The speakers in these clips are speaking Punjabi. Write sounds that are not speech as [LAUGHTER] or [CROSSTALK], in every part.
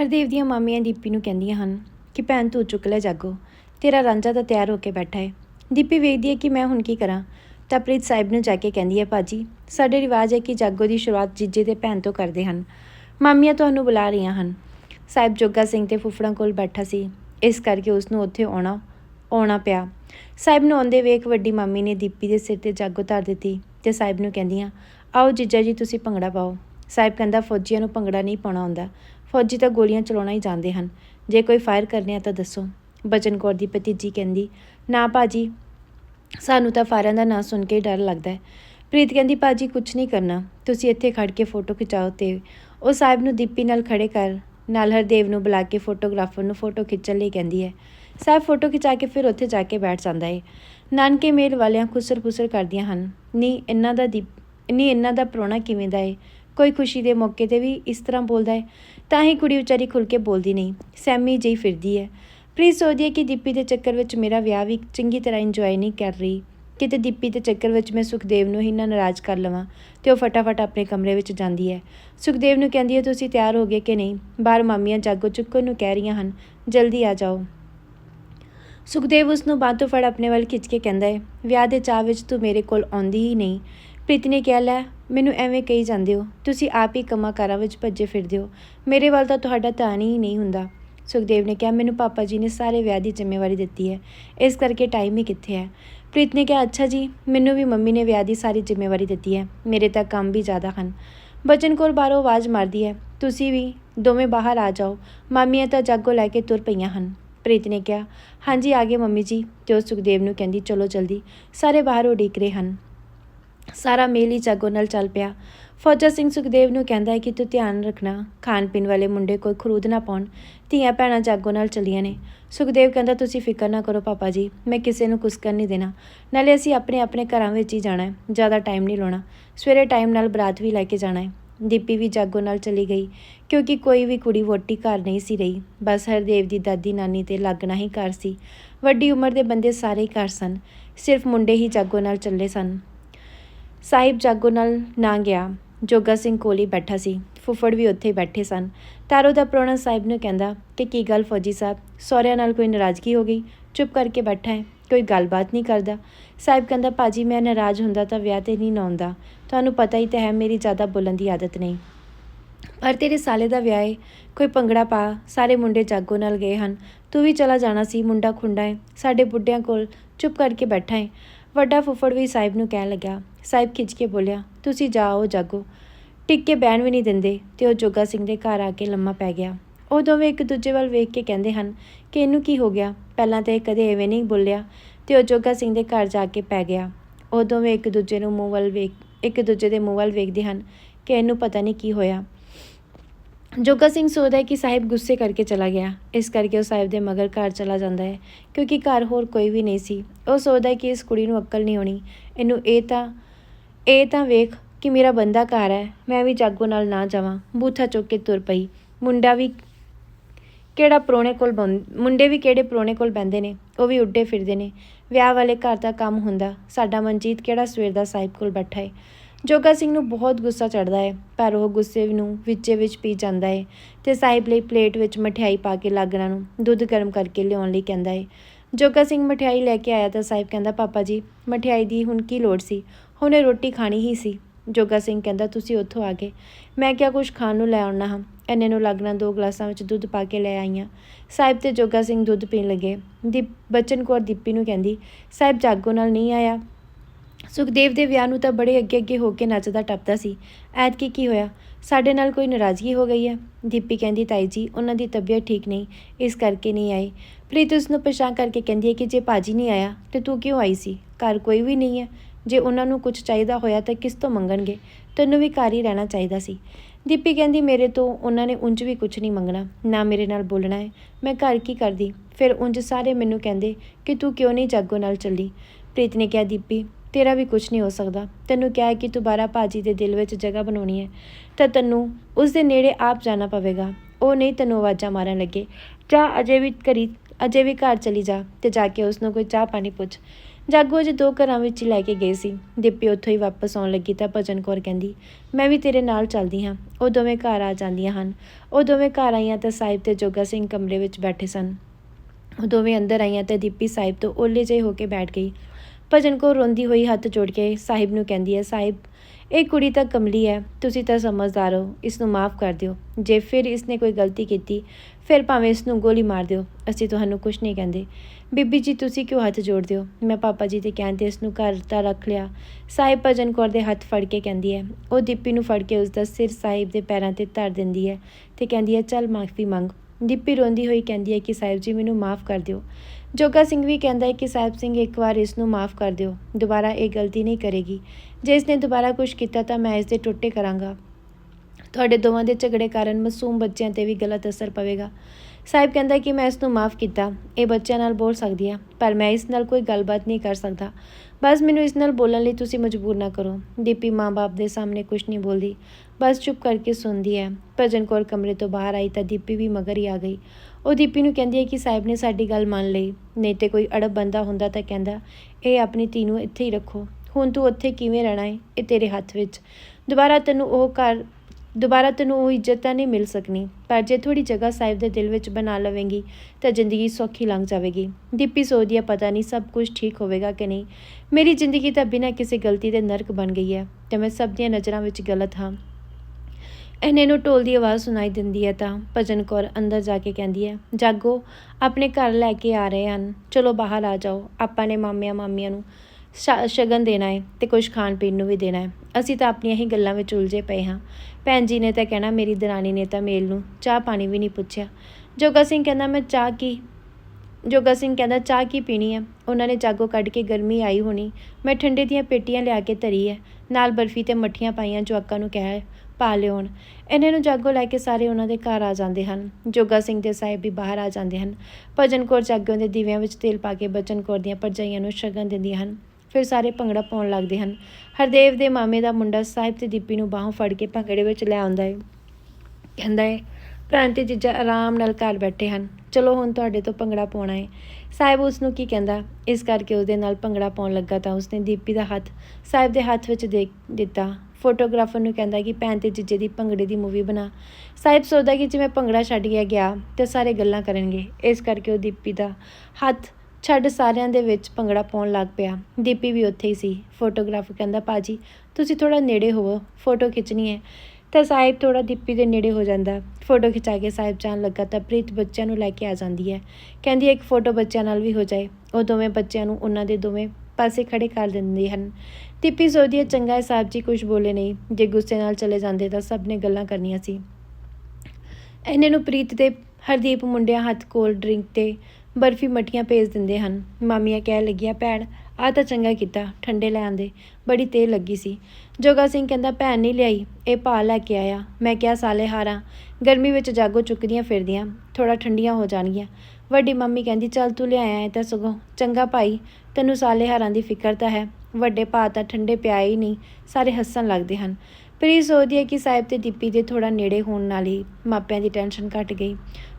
ਹਰਦੇਵ ਦੀਆਂ ਮਾਮੀਆਂ ਦੀਪੀ ਨੂੰ ਕਹਿੰਦੀਆਂ ਹਨ ਕਿ, ਭੈਣ, ਤੂੰ ਚੁੱਕ ਲੈ ਜਾਗੋ। ਤੇਰਾ ਰਾਂਝਾ ਤਾਂ ਤਿਆਰ ਹੋ ਕੇ ਬੈਠਾ ਹੈ ਦੀਪੀ ਵੇਖਦੀ ਹੈ ਕਿ ਮੈਂ ਹੁਣ ਕੀ ਕਰਾਂ। ਤਾਂ ਪ੍ਰੀਤ ਸਾਹਿਬ ਨੂੰ ਜਾ ਕੇ ਕਹਿੰਦੀ ਹੈ ਭਾਜੀ, ਸਾਡੇ ਰਿਵਾਜ ਹੈ ਕਿ ਜਾਗੋ ਦੀ ਸ਼ੁਰੂਆਤ ਜੀਜੇ ਦੇ ਭੈਣ ਤੋਂ ਕਰਦੇ ਹਨ। ਮਾਮੀਆਂ ਤੁਹਾਨੂੰ ਬੁਲਾ ਰਹੀਆਂ ਹਨ। ਸਾਹਿਬ ਜੋਗਾ ਸਿੰਘ ਤੇ ਫੁੱਫੜਾਂ ਕੋਲ ਬੈਠਾ ਸੀ। ਇਸ ਕਰਕੇ ਉਸ ਨੂੰ ਉੱਥੇ ਆਉਣਾ ਆਉਣਾ ਪਿਆ। ਸਾਹਿਬ ਨੂੰ ਆਉਂਦੇ ਵੇਖ ਵੱਡੀ ਮਾਮੀ ਨੇ ਦੀਪੀ ਦੇ ਸਿਰ ਤੇ ਜਾਗੋ ਧਰ ਦਿੱਤੀ ਤੇ ਸਾਹਿਬ ਨੂੰ ਕਹਿੰਦੀਆਂ, ਆਓ ਜੀਜਾ ਜੀ, ਤੁਸੀਂ ਭੰਗੜਾ ਪਾਓ। ਸਾਹਿਬ ਕਹਿੰਦਾ, ਫੌਜੀਆਂ ਨੂੰ ਭੰਗੜਾ ਨਹੀਂ ਪਾਉਣਾ ਹੁੰਦਾ ਫੌਜੀ ਤਾਂ ਗੋਲੀਆਂ ਚਲਾਉਣਾ ਹੀ ਜਾਣਦੇ ਹਨ। ਜੇ ਕੋਈ ਫਾਇਰ ਕਰਨੇ ਆ ਤਾਂ ਦੱਸੋ। ਬਚਨ ਕੌਰ ਦੀ ਭਤੀਜੀ ਕਹਿੰਦੀ, ਨਾ ਭਾਜੀ, ਸਾਨੂੰ ਤਾਂ ਫਾਇਰਾਂ ਦਾ ਨਾਂ ਸੁਣ ਕੇ ਡਰ ਲੱਗਦਾ ਹੈ। ਪ੍ਰੀਤ ਕਹਿੰਦੀ, ਭਾਜੀ ਕੁਝ ਨਹੀਂ ਕਰਨਾ। ਤੁਸੀਂ ਇੱਥੇ ਖੜ ਕੇ ਫੋਟੋ ਖਿਚਾਓ ਤੇ ਉਹ ਸਾਹਿਬ ਨੂੰ ਦੀਪੀ ਨਾਲ ਖੜੇ ਕਰ, ਨਾਲ ਹਰਦੇਵ ਨੂੰ ਬੁਲਾ ਕੇ ਫੋਟੋਗ੍ਰਾਫਰ ਨੂੰ ਫੋਟੋ ਖਿੱਚਣ ਲਈ ਕਹਿੰਦੀ ਹੈ। ਸਾਹਿਬ ਫੋਟੋ ਖਿਚਾ ਕੇ ਫਿਰ ਉੱਥੇ ਜਾ ਕੇ ਬੈਠ ਜਾਂਦਾ ਹੈ ਨਾਨਕੇ ਮੇਲ ਵਾਲਿਆਂ ਖੁਸਰ ਖੁਸਰ ਕਰਦੀਆਂ ਹਨ। ਨਹੀਂ ਇਹਨਾਂ ਦਾ ਦੀਪ ਨਹੀਂ ਇਹਨਾਂ ਦਾ ਪ੍ਰਾਹੁਣਾ ਕਿਵੇਂ ਦਾ ਹੈ ਕੋਈ ਖੁਸ਼ੀ ਦੇ ਮੌਕੇ ਤੇ ਵੀ ਇਸ ਤਰ੍ਹਾਂ ਬੋਲਦਾ ਹੈ ਤਾਂ ਹੀ ਕੁੜੀ ਵਿਚਾਰੀ ਖੁੱਲ ਕੇ ਬੋਲਦੀ ਨਹੀਂ। ਸੈਮੀ ਜਿਹੀ ਫਿਰਦੀ ਹੈ। ਪ੍ਰੀਤ ਸੋਚਦੀ ਹੈ ਕਿ ਦੀਪੀ ਦੇ ਚੱਕਰ ਵਿੱਚ ਮੇਰਾ ਵਿਆਹ ਵੀ ਚੰਗੀ ਤਰ੍ਹਾਂ ਇੰਜੋਏ ਨਹੀਂ ਕਰ ਰਹੀ। ਕਿਤੇ ਦੀਪੀ ਦੇ ਚੱਕਰ ਵਿੱਚ ਮੈਂ ਸੁਖਦੇਵ ਨੂੰ ਹੀ ਨਾ ਨਾਰਾਜ਼ ਕਰ ਲਵਾਂ ਤੇ ਉਹ ਫਟਾਫਟ ਆਪਣੇ ਕਮਰੇ ਵਿੱਚ ਜਾਂਦੀ ਹੈ। ਸੁਖਦੇਵ ਨੂੰ ਕਹਿੰਦੀ ਹੈ, ਤੁਸੀਂ ਤਿਆਰ ਹੋ ਗਏ ਕਿ ਨਹੀਂ? ਬਾਹਰ ਮਾਮੀਆਂ ਜਾਗੋ ਚੁੱਕੋ ਨੂੰ ਕਹਿ ਰਹੀਆਂ ਹਨ। ਜਲਦੀ ਆ ਜਾਓ। ਸੁਖਦੇਵ ਉਸ ਨੂੰ ਬਾਹ ਤੋਂ ਫੜ ਆਪਣੇ ਵੱਲ ਖਿੱਚ ਕੇ ਕਹਿੰਦਾ ਹੈ, ਵਿਆਹ ਦੇ ਚਾਹ ਵਿੱਚ ਤੂੰ ਮੇਰੇ ਕੋਲ ਆਉਂਦੀ ਹੀ ਨਹੀਂ। ਪ੍ਰੀਤ ਨੇ ਕਿਹਾ, ਲੈ, ਮੈਨੂੰ ਐਵੇਂ ਕਹੀ ਜਾਂਦੇ ਹੋ, ਤੁਸੀਂ ਆਪ ਹੀ ਕੰਮਾਂ ਕਾਰਾਂ ਵਿੱਚ ਭੱਜੇ ਫਿਰਦੇ ਹੋ। ਮੇਰੇ ਵੱਲ ਤਾਂ ਤੁਹਾਡਾ ਧਿਆਨ ਹੀ ਨਹੀਂ ਹੁੰਦਾ। ਸੁਖਦੇਵ ਨੇ ਕਿਹਾ, ਮੈਨੂੰ ਪਾਪਾ ਜੀ ਨੇ ਸਾਰੇ ਵਿਆਹ ਦੀ ਜ਼ਿੰਮੇਵਾਰੀ ਦਿੱਤੀ ਹੈ। ਇਸ ਕਰਕੇ ਟਾਈਮ ਹੀ ਕਿੱਥੇ ਹੈ? ਪ੍ਰੀਤ ਨੇ ਕਿਹਾ, ਅੱਛਾ ਜੀ, ਮੈਨੂੰ ਵੀ ਮੰਮੀ ਨੇ ਵਿਆਹ ਦੀ ਸਾਰੀ ਜ਼ਿੰਮੇਵਾਰੀ ਦਿੱਤੀ ਹੈ। ਮੇਰੇ ਤਾਂ ਕੰਮ ਵੀ ਜ਼ਿਆਦਾ ਹਨ। ਬਚਨ ਕੋਲ ਬਾਹਰੋਂ ਆਵਾਜ਼ ਮਾਰਦੀ ਹੈ, ਤੁਸੀਂ ਵੀ ਦੋਵੇਂ ਬਾਹਰ ਆ ਜਾਓ। ਮਾਮੀਆਂ ਤਾਂ ਜਾਗੋ ਲੈ ਕੇ ਤੁਰ ਪਈਆਂ ਹਨ। ਪ੍ਰੀਤ ਨੇ ਕਿਹਾ, ਹਾਂਜੀ, ਆ ਗਏ ਮੰਮੀ ਜੀ। ਤੇ ਉਹ ਸੁਖਦੇਵ ਨੂੰ ਕਹਿੰਦੀ, ਚਲੋ ਜਲਦੀ। ਸਾਰੇ ਬਾਹਰ ਉਡੀਕ ਰਹੇ ਹਨ। ਸਾਰਾ ਮੇਲ ਹੀ ਜਾਗੋ ਨਾਲ ਚੱਲ ਪਿਆ। ਫੌਜਾ ਸਿੰਘ ਸੁਖਦੇਵ ਨੂੰ ਕਹਿੰਦਾ ਹੈ ਕਿ ਤੂੰ ਧਿਆਨ ਰੱਖਣਾ, ਖਾਣ ਪੀਣ ਵਾਲੇ ਮੁੰਡੇ ਕੋਈ ਖਰੂਦ ਨਾ ਪਾਉਣ, ਧੀਆਂ ਭੈਣਾਂ ਜਾਗੋ ਨਾਲ ਚੱਲੀਆਂ ਨੇ। ਸੁਖਦੇਵ ਕਹਿੰਦਾ, ਤੁਸੀਂ ਫਿਕਰ ਨਾ ਕਰੋ ਪਾਪਾ ਜੀ, ਮੈਂ ਕਿਸੇ ਨੂੰ ਕੁਛ ਕਰਨ ਨਹੀਂ ਦੇਣਾ। ਨਾਲੇ ਅਸੀਂ ਆਪਣੇ ਆਪਣੇ ਘਰਾਂ ਵਿੱਚ ਹੀ ਜਾਣਾ ਹੈ, ਜ਼ਿਆਦਾ ਟਾਈਮ ਨਹੀਂ ਲਾਉਣਾ। ਸਵੇਰੇ ਟਾਈਮ ਨਾਲ ਬਰਾਤ ਵੀ ਲੈ ਕੇ ਜਾਣਾ ਹੈ। ਦੀਪੀ ਵੀ ਜਾਗੋ ਨਾਲ ਚਲੀ ਗਈ, ਕਿਉਂਕਿ ਕੋਈ ਵੀ ਕੁੜੀ ਵੋਟੀ ਘਰ ਨਹੀਂ ਸੀ ਰਹੀ। ਬਸ ਹਰਦੇਵ ਦੀ ਦਾਦੀ ਨਾਨੀ ਤੇ ਲੱਗਣਾ ਹੀ ਘਰ ਸੀ। ਵੱਡੀ ਉਮਰ ਦੇ ਬੰਦੇ ਸਾਰੇ ਹੀ ਘਰ ਸਨ। ਸਿਰਫ ਮੁੰਡੇ ਹੀ ਜਾਗੋ ਨਾਲ ਚੱਲੇ ਸਨ। ਸਾਹਿਬ ਜਾਗੋ ਨਾਲ ਨਾ ਗਿਆ। ਜੋਗਾ ਸਿੰਘ ਕੋਲ ਹੀ ਬੈਠਾ ਸੀ। ਫੁੱਫੜ ਵੀ ਉੱਥੇ ਬੈਠੇ ਸਨ। ਤਾਰੋ ਦਾ ਪ੍ਰਾਹੁਣਾ ਸਾਹਿਬ ਨੂੰ ਕਹਿੰਦਾ ਕਿ ਕੀ ਗੱਲ ਫੌਜੀ ਸਾਹਿਬ? ਸਹੁਰਿਆਂ ਨਾਲ ਕੋਈ ਨਾਰਾਜ਼ਗੀ ਹੋ ਗਈ? ਚੁੱਪ ਕਰਕੇ ਬੈਠਾ ਹੈ। ਕੋਈ ਗੱਲਬਾਤ ਨਹੀਂ ਕਰਦਾ? ਸਾਹਿਬ ਕਹਿੰਦਾ, ਭਾਜੀ, ਮੈਂ ਨਾਰਾਜ਼ ਹੁੰਦਾ ਤਾਂ ਵਿਆਹ ਤੇ ਨਹੀਂ ਨਾ ਤੁਹਾਨੂੰ ਪਤਾ ਹੀ ਤਾਂ ਹੈ, ਮੇਰੀ ਜ਼ਿਆਦਾ ਬੋਲਣ ਦੀ ਆਦਤ ਨਹੀਂ। ਪਰ ਤੇਰੇ ਸਾਲੇ ਦਾ ਵਿਆਹ ਏ। ਕੋਈ ਭੰਗੜਾ ਪਾ। ਸਾਰੇ ਮੁੰਡੇ ਜਾਗੋ ਨਾਲ ਗਏ ਹਨ। ਤੂੰ ਵੀ ਚਲਾ ਜਾਣਾ ਸੀ। ਮੁੰਡਾ ਖੁੰਡਾ ਏ। ਸਾਡੇ ਬੁੱਢਿਆਂ ਕੋਲ ਚੁੱਪ ਕਰਕੇ ਬੈਠਾ ਏ। ਵੱਡਾ ਫੁੱਫੜ ਵੀ ਸਾਹਿਬ ਨੂੰ ਕਹਿਣ ਲੱਗਾ, ਸਾਹਿਬ ਖਿੱਚ ਕੇ ਬੋਲਿਆ, ਤੁਸੀਂ ਜਾਓ, ਜਾਗੋ। ਟਿਕ ਕੇ ਬਹਿਣ ਵੀ ਨਹੀਂ ਦਿੰਦੇ ਤੇ ਉਹ ਜੋਗਾ ਸਿੰਘ ਦੇ ਘਰ ਆ ਕੇ ਲੰਮਾ ਪੈ ਗਿਆ। ਉਹ ਦੋਵੇਂ ਇੱਕ ਦੂਜੇ ਵੱਲ ਵੇਖ ਕੇ ਕਹਿੰਦੇ ਹਨ, ਕਿ ਇਹਨੂੰ ਕੀ ਹੋ ਗਿਆ? ਪਹਿਲਾਂ ਤਾਂ ਇਹ ਕਦੇ ਐਵੇਂ ਨਹੀਂ ਬੋਲਿਆ ਤੇ ਉਹ ਜੋਗਾ ਸਿੰਘ ਦੇ ਘਰ ਜਾ ਕੇ ਪੈ ਗਿਆ। ਉਹ ਦੋਵੇਂ ਇੱਕ ਦੂਜੇ ਨੂੰ ਮੂੰਹ ਵੱਲ ਵੇਖ, ਇੱਕ ਦੂਜੇ ਦੇ ਮੂੰਹ ਵੱਲ ਵੇਖਦੇ ਹਨ ਕਿ ਇਹਨੂੰ ਪਤਾ ਨਹੀਂ ਕੀ ਹੋਇਆ। ਜੋਗਾ ਸਿੰਘ ਸੋਚਦਾ ਹੈ ਕਿ ਸਾਹਿਬ ਗੁੱਸੇ ਕਰਕੇ ਚਲਾ ਗਿਆ। ਇਸ ਕਰਕੇ ਉਹ ਸਾਹਿਬ ਦੇ ਮਗਰ ਘਰ ਚਲਾ ਜਾਂਦਾ ਹੈ, ਕਿਉਂਕਿ ਘਰ ਹੋਰ ਕੋਈ ਵੀ ਨਹੀਂ ਸੀ। ਉਹ ਸੋਚਦਾ ਹੈ ਕਿ ਇਸ ਕੁੜੀ ਨੂੰ ਅਕਲ ਨਹੀਂ ਆਉਣੀ। ਇਹਨੂੰ ਇਹ ਤਾਂ ਇਹ ਤਾਂ ਵੇਖ ਕਿ ਮੇਰਾ ਬੰਦਾ ਘਰ ਹੈ, ਮੈਂ ਵੀ ਜਾਗੋ ਨਾਲ ਨਾ ਜਾਵਾਂ। ਬੂਥਾ ਚੁੱਕ ਕੇ ਤੁਰ ਪਈ। ਮੁੰਡਾ ਵੀ ਕਿਹੜਾ ਪ੍ਰੋਣੇ ਕੋਲ ਬੰ, ਮੁੰਡੇ ਵੀ ਕਿਹੜੇ ਪ੍ਰੋਣੇ ਕੋਲ ਬੈੰਦੇ ਨੇ? ਉਹ ਵੀ ਉੱਡੇ ਫਿਰਦੇ ਨੇ। ਵਿਆਹ ਵਾਲੇ ਘਰ ਦਾ ਕੰਮ ਹੁੰਦਾ। ਸਾਡਾ ਮਨਜੀਤ ਕਿਹੜਾ ਸਵੇਰ ਦਾ ਸਾਹਿਬ ਕੋਲ ਬੈਠਾ ਹੈ? ਜੋਗਾ ਸਿੰਘ ਨੂੰ ਬਹੁਤ ਗੁੱਸਾ ਚੜਦਾ ਹੈ, ਪਰ ਉਹ ਗੁੱਸੇ ਨੂੰ ਵਿੱਚੇ ਵਿੱਚ ਪੀ ਜਾਂਦਾ ਹੈ ਤੇ ਸਾਹਿਬ ਲਈ ਪਲੇਟ ਵਿੱਚ ਮਠਿਆਈ ਪਾ ਕੇ ਲਾਗਣਾ ਨੂੰ ਦੁੱਧ ਗਰਮ ਕਰਕੇ ਲਿਆਉਣ ਲਈ ਕਹਿੰਦਾ ਹੈ। ਜੋਗਾ ਸਿੰਘ ਮਠਿਆਈ ਲੈ ਕੇ ਆਇਆ ਤਾਂ ਸਾਹਿਬ ਕਹਿੰਦਾ, ਪਾਪਾ ਜੀ, ਮਠਿਆਈ ਦੀ ਹੁਣ ਕੀ ਲੋੜ ਸੀ? ਹੁਣੇ ਰੋਟੀ ਖਾਣੀ ਹੀ ਸੀ। ਜੋਗਾ ਸਿੰਘ ਕਹਿੰਦਾ, ਤੁਸੀਂ ਉੱਥੋਂ ਆ ਗਏ। ਮੈਂ ਕਿਹਾ ਕੁਝ ਖਾਣ ਨੂੰ ਲੈ ਆਉਣਾ ਹਾਂ। ਐਨੇ ਨੂੰ ਲੱਗਣਾ ਦੋ ਗਲਾਸਾਂ ਵਿੱਚ ਦੁੱਧ ਪਾ ਕੇ ਲੈ ਆਈਆਂ। ਸਾਹਿਬ ਤੇ ਜੋਗਾ ਸਿੰਘ ਦੁੱਧ ਪੀਣ ਲੱਗੇ। ਦੀਪ ਬਚਨ ਕੌਰ ਦੀਪੀ ਨੂੰ ਕਹਿੰਦੀ, ਸਾਹਿਬ ਜਾਗੋ ਨਾਲ ਨਹੀਂ ਆਇਆ? ਸੁਖਦੇਵ ਦੇ ਵਿਆਹ ਨੂੰ ਤਾਂ ਬੜੇ ਅੱਗੇ ਅੱਗੇ ਹੋ ਕੇ ਨੱਚਦਾ ਟੱਪਦਾ ਸੀ। ਐਤਕੀ ਕੀ ਹੋਇਆ? ਸਾਡੇ ਨਾਲ ਕੋਈ ਨਾਰਾਜ਼ਗੀ ਹੋ ਗਈ ਹੈ? ਦੀਪੀ ਕਹਿੰਦੀ, ਤਾਈ ਜੀ, ਉਹਨਾਂ ਦੀ ਤਬੀਅਤ ਠੀਕ ਨਹੀਂ, ਇਸ ਕਰਕੇ ਨਹੀਂ ਆਏ। ਪ੍ਰੀਤ ਉਸ ਨੂੰ ਪਛਾਣ ਕਰਕੇ ਕਹਿੰਦੀ ਹੈ ਕਿ ਜੇ ਪਾਜੀ ਨਹੀਂ ਆਇਆ, ਤੇ ਤੂੰ ਕਿਉਂ ਆਈ ਸੀ? ਘਰ ਕੋਈ ਵੀ ਨਹੀਂ ਹੈ। ਜੇ ਉਹਨਾਂ ਨੂੰ ਕੁਝ ਚਾਹੀਦਾ ਹੋਇਆ ਤਾਂ ਕਿਸ ਤੋਂ ਮੰਗਣਗੇ? ਤੈਨੂੰ ਵੀ ਘਰ ਹੀ ਰਹਿਣਾ ਚਾਹੀਦਾ ਸੀ। ਦੀਪੀ ਕਹਿੰਦੀ, ਮੇਰੇ ਤੋਂ ਉਹਨਾਂ ਨੇ ਉਂਝ ਵੀ ਕੁਝ ਨਹੀਂ ਮੰਗਣਾ, ਨਾ ਮੇਰੇ ਨਾਲ ਬੋਲਣਾ ਹੈ। ਮੈਂ ਘਰ ਕੀ ਕਰਦੀ? ਫਿਰ ਉਂਝ ਸਾਰੇ ਮੈਨੂੰ ਕਹਿੰਦੇ ਕਿ ਤੂੰ ਕਿਉਂ ਨਹੀਂ ਜਾਗੋ ਨਾਲ ਚੱਲੀ? ਪ੍ਰੀਤ ਨੇ ਕਿਹਾ, ਦੀਪੀ ਤੇਰਾ ਵੀ ਕੁਝ ਨਹੀਂ ਹੋ ਸਕਦਾ। ਤੈਨੂੰ ਕਿਹਾ ਹੈ ਕਿ ਦੁਬਾਰਾ ਭਾਜੀ ਦੇ ਦਿਲ ਵਿੱਚ ਜਗ੍ਹਾ ਬਣਾਉਣੀ ਹੈ, ਤਾਂ ਤੈਨੂੰ ਉਸ ਦੇ ਨੇੜੇ ਆਪ ਜਾਣਾ ਪਵੇਗਾ। ਉਹ ਨਹੀਂ ਤੈਨੂੰ ਆਵਾਜ਼ਾਂ ਮਾਰਨ ਲੱਗੇ। ਜਾ, ਅਜੇ ਵੀ ਕਰੀ ਅਜੇ ਵੀ ਘਰ ਚਲੀ ਜਾ ਤੇ ਜਾ ਕੇ ਉਸ ਨੂੰ ਕੋਈ ਚਾਹ ਪਾਣੀ ਪੁੱਛ। ਜਾਗੋ ਅਜੇ ਦੋ ਘਰਾਂ ਵਿੱਚ ਹੀ ਲੈ ਕੇ ਗਏ ਸੀ। ਦੀਪੀ ਉੱਥੋਂ ਹੀ ਵਾਪਸ ਆਉਣ ਲੱਗੀ ਤਾਂ ਭਜਨ ਕੌਰ ਕਹਿੰਦੀ, ਮੈਂ ਵੀ ਤੇਰੇ ਨਾਲ ਚੱਲਦੀ ਹਾਂ। ਉਹ ਦੋਵੇਂ ਘਰ ਆ ਜਾਂਦੀਆਂ ਹਨ। ਉਹ ਦੋਵੇਂ ਘਰ ਆਈਆਂ ਤਾਂ ਸਾਹਿਬ ਤੇ ਜੋਗਾ ਸਿੰਘ ਕਮਰੇ ਵਿੱਚ ਬੈਠੇ ਸਨ। ਉਹ ਦੋਵੇਂ ਅੰਦਰ ਆਈਆਂ ਤਾਂ ਦੀਪੀ ਸਾਹਿਬ ਤੋਂ ਓਲੇ ਜਿਹੇ ਹੋ ਕੇ ਬੈਠ ਗਈ। ਭਜਨ ਕੌਰ ਰੋਂਦੀ ਹੋਈ ਹੱਥ ਜੋੜ ਕੇ ਸਾਹਿਬ ਨੂੰ ਕਹਿੰਦੀ ਹੈ, ਸਾਹਿਬ, ਇਹ ਕੁੜੀ ਤਾਂ ਕਮਲੀ ਹੈ, ਤੁਸੀਂ ਤਾਂ ਸਮਝਦਾਰ ਹੋ ਇਸ ਨੂੰ ਮਾਫ ਕਰ ਦਿਓ। ਜੇ ਫਿਰ ਇਸਨੇ ਕੋਈ ਗਲਤੀ ਕੀਤੀ, ਫਿਰ ਭਾਵੇਂ ਇਸ ਨੂੰ ਗੋਲੀ ਮਾਰ ਦਿਓ, ਅਸੀਂ ਤੁਹਾਨੂੰ ਕੁਝ ਨਹੀਂ ਕਹਿੰਦੇ। ਬੀਬੀ ਜੀ, ਤੁਸੀਂ ਕਿਉਂ ਹੱਥ ਜੋੜਦੇ ਹੋ ਮੈਂ ਪਾਪਾ ਜੀ ਦੇ ਕਹਿਣ ਤੇ ਇਸ ਨੂੰ ਘਰ ਤਾਂ ਰੱਖ ਲਿਆ। ਸਾਹਿਬ ਭਜਨ ਕੌਰ ਦੇ ਹੱਥ ਫੜ ਕੇ ਕਹਿੰਦੀ ਹੈ, ਉਹ ਦੀਪੀ ਨੂੰ ਫੜ ਕੇ ਉਸ ਦਾ ਸਿਰ ਸਾਹਿਬ ਦੇ ਪੈਰਾਂ ਤੇ ਧਰ ਦਿੰਦੀ ਹੈ ਤੇ ਕਹਿੰਦੀ ਹੈ, ਚੱਲ ਮਾਫੀ ਮੰਗ। ਦੀਪੀ ਰੋਂਦੀ ਹੋਈ ਕਹਿੰਦੀ ਹੈ ਕਿ ਸਾਹਿਬ ਜੀ ਮੈਨੂੰ ਮਾਫ ਕਰ ਦਿਓ। ਜੋਗਾ ਸਿੰਘ ਵੀ ਕਹਿੰਦਾ ਹੈ ਕਿ ਸਾਹਿਬ ਸਿੰਘ ਇੱਕ ਵਾਰ ਇਸ ਨੂੰ ਮਾਫ ਕਰ ਦਿਓ, ਦੁਬਾਰਾ ਇਹ ਗਲਤੀ ਨਹੀਂ ਕਰੇਗੀ। ਜੇ ਇਸ ਨੇ ਦੁਬਾਰਾ ਕੁਝ ਕੀਤਾ ਤਾਂ ਮੈਂ ਇਸ ਦੇ ਟੁੱਟੇ ਕਰਾਂਗਾ। ਤੁਹਾਡੇ ਦੋਵਾਂ ਦੇ ਝਗੜੇ ਕਾਰਨ ਮਾਸੂਮ ਬੱਚਿਆਂ ਤੇ ਵੀ ਗਲਤ ਅਸਰ ਪਵੇਗਾ। ਸਾਹਿਬ ਕਹਿੰਦਾ ਕਿ ਮੈਂ ਇਸ ਨੂੰ ਮਾਫ ਕੀਤਾ, ਇਹ ਬੱਚਿਆਂ ਨਾਲ ਬੋਲ ਸਕਦੀ ਆ ਪਰ ਮੈਂ ਇਸ ਨਾਲ ਕੋਈ ਗੱਲਬਾਤ ਨਹੀਂ ਕਰ ਸਕਦਾ। ਬਸ ਮੈਨੂੰ ਇਸ ਨਾਲ ਬੋਲਣ ਲਈ ਤੁਸੀਂ ਮਜਬੂਰ ਨਾ ਕਰੋ। ਦੀਪੀ ਮਾਂ-ਬਾਪ ਦੇ ਸਾਹਮਣੇ ਕੁਝ ਨਹੀਂ ਬੋਲਦੀ। ਬਸ ਚੁੱਪ ਕਰਕੇ ਸੁਣਦੀ ਹੈ। ਭਜਨ ਕੌਰ ਕਮਰੇ ਤੋਂ ਬਾਹਰ ਆਈ ਤਾਂ ਦੀਪੀ ਵੀ ਮਗਰ ਹੀ ਆ ਗਈ। ਉਹ ਦੀਪੀ ਨੂੰ ਕਹਿੰਦੀ ਹੈ ਕਿ ਸਾਹਿਬ ਨੇ ਸਾਡੀ ਗੱਲ ਮੰਨ ਲਈ। ਨਹੀਂ ਤੇ ਕੋਈ ਅੜਬ ਬੰਦਾ ਹੁੰਦਾ ਤਾਂ ਕਹਿੰਦਾ, ਇਹ ਆਪਣੀ ਧੀ ਨੂੰ ਇੱਥੇ ਹੀ ਰੱਖੋ। ਹੁਣ ਤੂੰ ਉੱਥੇ ਕਿਵੇਂ ਰਹਿਣਾ ਹੈ ਇਹ ਤੇਰੇ ਹੱਥ ਵਿੱਚ। ਦੁਬਾਰਾ ਤੈਨੂੰ ਉਹ ਘਰ ਦੁਬਾਰਾ ਤੈਨੂੰ ਉਹ ਇੱਜ਼ਤ ਤਾਂ ਨਹੀਂ ਮਿਲ ਸਕਣੀ, ਪਰ ਜੇ ਥੋੜੀ ਜਗ੍ਹਾ ਸਾਹਿਬ ਦੇ ਦਿਲ ਵਿੱਚ ਬਣਾ ਲਵੇਂਗੀ, ਤਾਂ ਜ਼ਿੰਦਗੀ ਸੌਖੀ ਲੰਘ ਜਾਵੇਗੀ। ਦੀਪੀ ਸੋਦੀਆ ਪਤਾ ਨਹੀਂ ਸਭ ਕੁਝ ਠੀਕ ਹੋਵੇਗਾ ਕਿ ਨਹੀਂ। ਮੇਰੀ ਜ਼ਿੰਦਗੀ ਤਾਂ ਬਿਨਾਂ ਕਿਸੇ ਗਲਤੀ ਦੇ ਨਰਕ ਬਣ ਗਈ ਹੈ, ਤੇ ਮੈਂ ਸਭ ਦੀਆਂ ਨਜ਼ਰਾਂ ਵਿੱਚ ਗਲਤ ਹਾਂ। ਇਹਨੇ ਨੂੰ ਢੋਲ ਦੀ ਆਵਾਜ਼ ਸੁਣਾਈ ਦਿੰਦੀ ਹੈ ਤਾਂ ਭਜਨ ਕੌਰ ਅੰਦਰ ਜਾ ਕੇ ਕਹਿੰਦੀ ਹੈ, ਜਾਗੋ, ਆਪਣੇ ਘਰ ਲੈ ਕੇ ਆ ਰਹੇ ਹਨ। ਚਲੋ ਬਾਹਰ ਆ ਜਾਓ, ਆਪਾਂ ਨੇ ਮਾਮਿਆਂ ਮਾਮੀਆਂ ਨੂੰ ਸ਼ਗਨ ਦੇਣਾ ਹੈ ਤੇ ਕੁਝ ਖਾਣ ਪੀਣ ਨੂੰ ਵੀ ਦੇਣਾ ਹੈ ਅਸੀਂ ਤਾਂ ਆਪਣੀਆਂ ਹੀ ਗੱਲਾਂ ਵਿੱਚ ਉਲਝੇ ਪਏ ਹਾਂ। ਭੈਣ ਜੀ ਨੇ ਤਾਂ ਕਹਿਣਾ, ਮੇਰੀ ਦਰਾਣੀ ਨੇ ਤਾਂ ਮੇਲ ਨੂੰ ਚਾਹ ਪਾਣੀ ਵੀ ਨਹੀਂ ਪੁੱਛਿਆ। ਜੋਗਾ ਸਿੰਘ ਕਹਿੰਦਾ, ਮੈਂ ਚਾਹ ਕੀ ਜੋਗਾ ਸਿੰਘ ਕਹਿੰਦਾ, ਚਾਹ ਕੀ ਪੀਣੀ ਹੈ ਉਹਨਾਂ ਨੇ ਜਾਗੋ ਕੱਢ ਕੇ ਗਰਮੀ ਆਈ ਹੋਣੀ। ਮੈਂ ਠੰਡੇ ਦੀਆਂ ਪੇਟੀਆਂ ਲਿਆ ਕੇ ਧਰੀ ਹੈ ਨਾਲ ਬਰਫੀ ਤੇ ਮੱਠੀਆਂ ਪਾਈਆਂ ਜਵਾਕਾਂ ਨੂੰ ਕਿਹਾ, ਪਾ ਲਿਆਉਣ। ਇਹਨਾਂ ਨੂੰ ਜਾਗੋ ਲੈ ਕੇ ਸਾਰੇ ਉਹਨਾਂ ਦੇ ਘਰ ਆ ਜਾਂਦੇ ਹਨ। ਜੋਗਾ ਸਿੰਘ ਦੇ ਸਾਹਿਬ ਵੀ ਬਾਹਰ ਆ ਜਾਂਦੇ ਹਨ। ਭਜਨ ਕੌਰ ਜਾਗੋ ਦੇ ਦੀਵਿਆਂ ਵਿੱਚ ਤੇਲ ਪਾ ਕੇ ਬਚਨ ਕੌਰ ਦੀਆਂ ਭਰਜਾਈਆਂ ਨੂੰ ਸ਼ਗਨ ਦਿੰਦੀਆਂ ਹਨ। ਫਿਰ ਸਾਰੇ ਭੰਗੜਾ ਪਾਉਣ ਲੱਗਦੇ ਹਨ। ਹਰਦੇਵ ਦੇ ਮਾਮੇ ਦਾ ਮੁੰਡਾ ਸਾਹਿਬ ਤੇ ਦੀਪੀ ਨੂੰ ਬਾਹੋਂ ਫੜ ਕੇ ਭੰਗੜੇ ਵਿੱਚ ਲੈ ਆਉਂਦਾ ਹੈ। ਕਹਿੰਦਾ ਹੈ, ਭੈਣ ਤੇ ਜੀਜਾ ਆਰਾਮ ਨਾਲ ਘਰ ਬੈਠੇ ਹਨ। ਚਲੋ ਹੁਣ ਤੁਹਾਡੇ ਤੋਂ ਭੰਗੜਾ ਪਾਉਣਾ ਹੈ। ਸਾਹਿਬ ਉਸ ਨੂੰ ਕੀ ਕਹਿੰਦਾ, ਇਸ ਕਰਕੇ ਉਹਦੇ ਨਾਲ ਭੰਗੜਾ ਪਾਉਣ ਲੱਗਾ ਤਾਂ ਉਸਨੇ ਦੀਪੀ ਦਾ ਹੱਥ ਸਾਹਿਬ ਦੇ ਹੱਥ ਵਿੱਚ ਦੇ ਦਿੱਤਾ। ਫੋਟੋਗ੍ਰਾਫਰ ਨੂੰ ਕਹਿੰਦਾ ਕਿ ਭੈਣ ਤੇ ਜੀਜੇ ਦੀ ਭੰਗੜੇ ਦੀ ਮੂਵੀ ਬਣਾ। ਸਾਹਿਬ ਸੋਚਦਾ ਕਿ ਜਿਵੇਂ ਭੰਗੜਾ ਛੱਡ ਗਿਆ ਗਿਆ ਤੇ ਸਾਰੇ ਗੱਲਾਂ ਕਰਨਗੇ। ਇਸ ਕਰਕੇ ਉਹ ਦੀਪੀ ਦਾ ਹੱਥ ਛੱਡ ਸਾਰਿਆਂ ਦੇ ਵਿੱਚ ਭੰਗੜਾ ਪਾਉਣ ਲੱਗ ਪਿਆ। ਦੀਪੀ ਵੀ ਉੱਥੇ ਹੀ ਸੀ। ਫੋਟੋਗ੍ਰਾਫਰ ਕਹਿੰਦਾ ਪਾਜੀ ਤੁਸੀਂ ਥੋੜਾ ਨੇੜੇ ਹੋਵੋ, ਫੋਟੋ ਖਿੱਚਣੀ ਹੈ। ਤਾਂ ਸਾਹਿਬ ਥੋੜਾ ਦੀਪੀ ਦੇ ਨੇੜੇ ਹੋ ਜਾਂਦਾ। ਫੋਟੋ ਖਿਚਾ ਕੇ ਸਾਹਿਬ ਜਾਣ ਲੱਗਾ ਤਾਂ ਪ੍ਰੀਤ ਬੱਚਿਆਂ ਨੂੰ ਲੈ ਕੇ ਆ ਜਾਂਦੀ ਹੈ। ਕਹਿੰਦੀ, ਇੱਕ ਫੋਟੋ ਬੱਚਿਆਂ ਨਾਲ ਵੀ ਹੋ ਜਾਏ। ਉਹ ਦੋਵੇਂ ਬੱਚਿਆਂ ਨੂੰ ਉਹਨਾਂ ਦੇ ਦੋਵੇਂ ਪਾਸੇ ਖੜੇ ਕਰ ਦਿੰਦੇ ਹਨ। ਦੀਪੀ ਸੋਚਦੀ ਹੈ, ਚੰਗਾ ਹੈ, ਸਾਹਿਬ ਜੀ ਕੁਝ ਬੋਲੇ ਨਹੀਂ। ਜੇ ਗੁੱਸੇ ਨਾਲ ਚਲੇ ਜਾਂਦੇ ਤਾਂ ਸਭ ਨੇ ਗੱਲਾਂ ਕਰਨੀਆਂ ਸੀ। ਇਹਨੇ ਨੂੰ ਪ੍ਰੀਤ ਤੇ ਹਰਦੀਪ ਮੁੰਡਿਆਂ ਹੱਥ ਕੋਲ ਡਰਿੰਕ ਤੇ ਬਰਫੀ ਮਠੀਆਂ ਭੇਜ ਦਿੰਦੇ ਹਨ। ਮਾਮੀਆਂ ਕਹਿ ਲੱਗੀਆਂ, ਭੈਣ ਆ ਤਾਂ ਚੰਗਾ ਕੀਤਾ, ਠੰਡੇ ਲੈ ਆਂਦੇ ਬੜੀ ਤੇਲ ਲੱਗੀ ਸੀ। ਜੋਗਾ ਸਿੰਘ ਕਹਿੰਦਾ, ਭੈਣ ਨਹੀਂ ਲਿਆਈ, ਇਹ ਭਾ ਲੈ ਕੇ ਆਇਆ। ਮੈਂ ਕਿਹਾ, ਸਾਲੇ ਹਾਰਾਂ, ਗਰਮੀ ਵਿੱਚ ਜਾਗੋ ਚੁੱਕਦੀਆਂ ਫਿਰਦੀਆਂ ਥੋੜਾ ਠੰਡੀਆਂ ਹੋ ਜਾਣਗੀਆਂ। ਵੱਡੀ ਮੰਮੀ ਕਹਿੰਦੀ, ਚੱਲ ਤੂੰ ਲਿਆਇਆ ਹੈ ਤਾਂ ਸਗੋਂ, ਚੰਗਾ ਭਾਈ, ਤੈਨੂੰ ਸਾਲੇ ਹਾਰਾਂ ਦੀ ਫਿਕਰ ਤਾਂ ਹੈ, ਵੱਡੇ ਭਾ ਤਾਂ ਠੰਡੇ ਪਿਆ ਹੀ ਨਹੀਂ, ਸਾਰੇ ਹੱਸਣ ਲੱਗਦੇ ਹਨ। ਪ੍ਰੀ ਸੋਚਦੀ ਹੈ ਕਿ ਸਾਹਿਬ ਤੇ ਦੀਪੀ ਦੇ ਥੋੜਾ ਨੇੜੇ ਹੋਣ ਨਾਲ ਹੀ ਮਾਪਿਆਂ ਦੀ ਟੈਨਸ਼ਨ ਘਟ ਗਈ।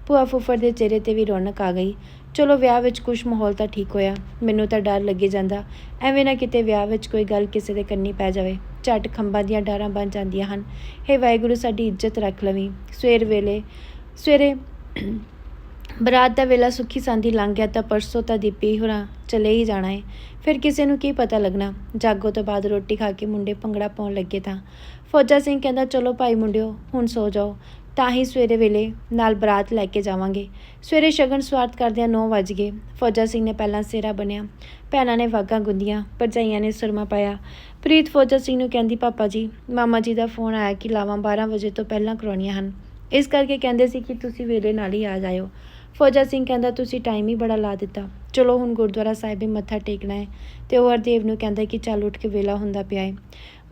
ਭੂਆ ਫੁੱਫੜ ਦੇ ਚਿਹਰੇ ਤੇ ਵੀ ਰੌਣਕ ਆ ਗਈ। ਚਲੋ ਵਿਆਹ ਵਿੱਚ ਕੁਝ ਮਾਹੌਲ ਤਾਂ ਠੀਕ ਹੋਇਆ, ਮੈਨੂੰ ਤਾਂ ਡਰ ਲੱਗੀ ਜਾਂਦਾ, ਐਵੇਂ ਨਾ ਕਿਤੇ ਵਿਆਹ ਵਿੱਚ ਕੋਈ ਗੱਲ ਕਿਸੇ ਦੇ ਕੰਨੀ ਪੈ ਜਾਵੇ, ਝਟ ਖੰਭਾਂ ਦੀਆਂ ਡਾਰਾਂ ਬਣ ਜਾਂਦੀਆਂ ਹਨ, ਹੇ ਵਾਹਿਗੁਰੂ ਸਾਡੀ ਇੱਜ਼ਤ ਰੱਖ ਲਵੀਂ, ਸਵੇਰ ਵੇਲੇ, ਸਵੇਰੇ ਬਰਾਤ ਦਾ ਵੇਲਾ ਸੁੱਖੀ ਸਾਂਦੀ ਲੰਘ ਗਿਆ ਤਾਂ ਪਰਸੋਂ ਤਾਂ ਦੀਪੀ ਹੋਰਾਂ ਚਲੇ ਹੀ ਜਾਣਾ ਏ, ਫਿਰ ਕਿਸੇ ਨੂੰ ਕੀ ਪਤਾ ਲੱਗਣਾ, ਜਾਗੋ ਤੋਂ ਬਾਅਦ ਰੋਟੀ ਖਾ ਕੇ ਮੁੰਡੇ ਭੰਗੜਾ ਪਾਉਣ ਲੱਗੇ ਤਾਂ, ਫੌਜਾ ਸਿੰਘ ਕਹਿੰਦਾ, ਚਲੋ ਭਾਈ ਮੁੰਡਿਓ, ਹੁਣ ਸੋ ਜਾਓ। ਤਾਂ ਹੀ ਸਵੇਰੇ ਵੇਲੇ ਨਾਲ ਬਰਾਤ ਲੈ ਕੇ ਜਾਵਾਂਗੇ। ਸਵੇਰੇ ਸ਼ਗਨ ਸਵਾਰਤ ਕਰਦਿਆਂ 9 ਵਜ ਗਏ। ਫੌਜਾ ਸਿੰਘ ਨੇ ਪਹਿਲਾਂ ਸਿਹਰਾ ਬਣਿਆ ਭੈਣਾਂ ਨੇ ਵਾਗਾਂ ਗੁੰਦੀਆਂ, ਭਰਜਾਈਆਂ ਨੇ ਸੁਰਮਾ ਪਾਇਆ। ਪ੍ਰੀਤ ਫੌਜਾ ਸਿੰਘ ਨੂੰ ਕਹਿੰਦੀ, ਪਾਪਾ ਜੀ, ਮਾਮਾ ਜੀ ਦਾ ਫੋਨ ਆਇਆ ਕਿ ਲਾਵਾਂ 12 ਵਜੇ ਤੋਂ ਪਹਿਲਾਂ ਕਰਾਉਣੀਆਂ ਹਨ। ਇਸ ਕਰਕੇ ਕਹਿੰਦੇ ਸੀ ਕਿ ਤੁਸੀਂ ਵੇਲੇ ਨਾਲ ਹੀ ਆ ਜਾਇਓ। ਫੌਜਾ ਸਿੰਘ ਕਹਿੰਦਾ, ਤੁਸੀਂ ਟਾਈਮ ਹੀ ਬੜਾ ਲਾ ਦਿੱਤਾ। ਚਲੋ ਹੁਣ ਗੁਰਦੁਆਰਾ ਸਾਹਿਬ ਵੀ ਮੱਥਾ ਟੇਕਣਾ ਹੈ ਤੇ ਉਹ ਹਰਦੇਵ ਨੂੰ ਕਹਿੰਦਾ ਕਿ ਚੱਲ ਉੱਠ ਕੇ ਵੇਲਾ ਹੁੰਦਾ ਪਿਆ ਹੈ।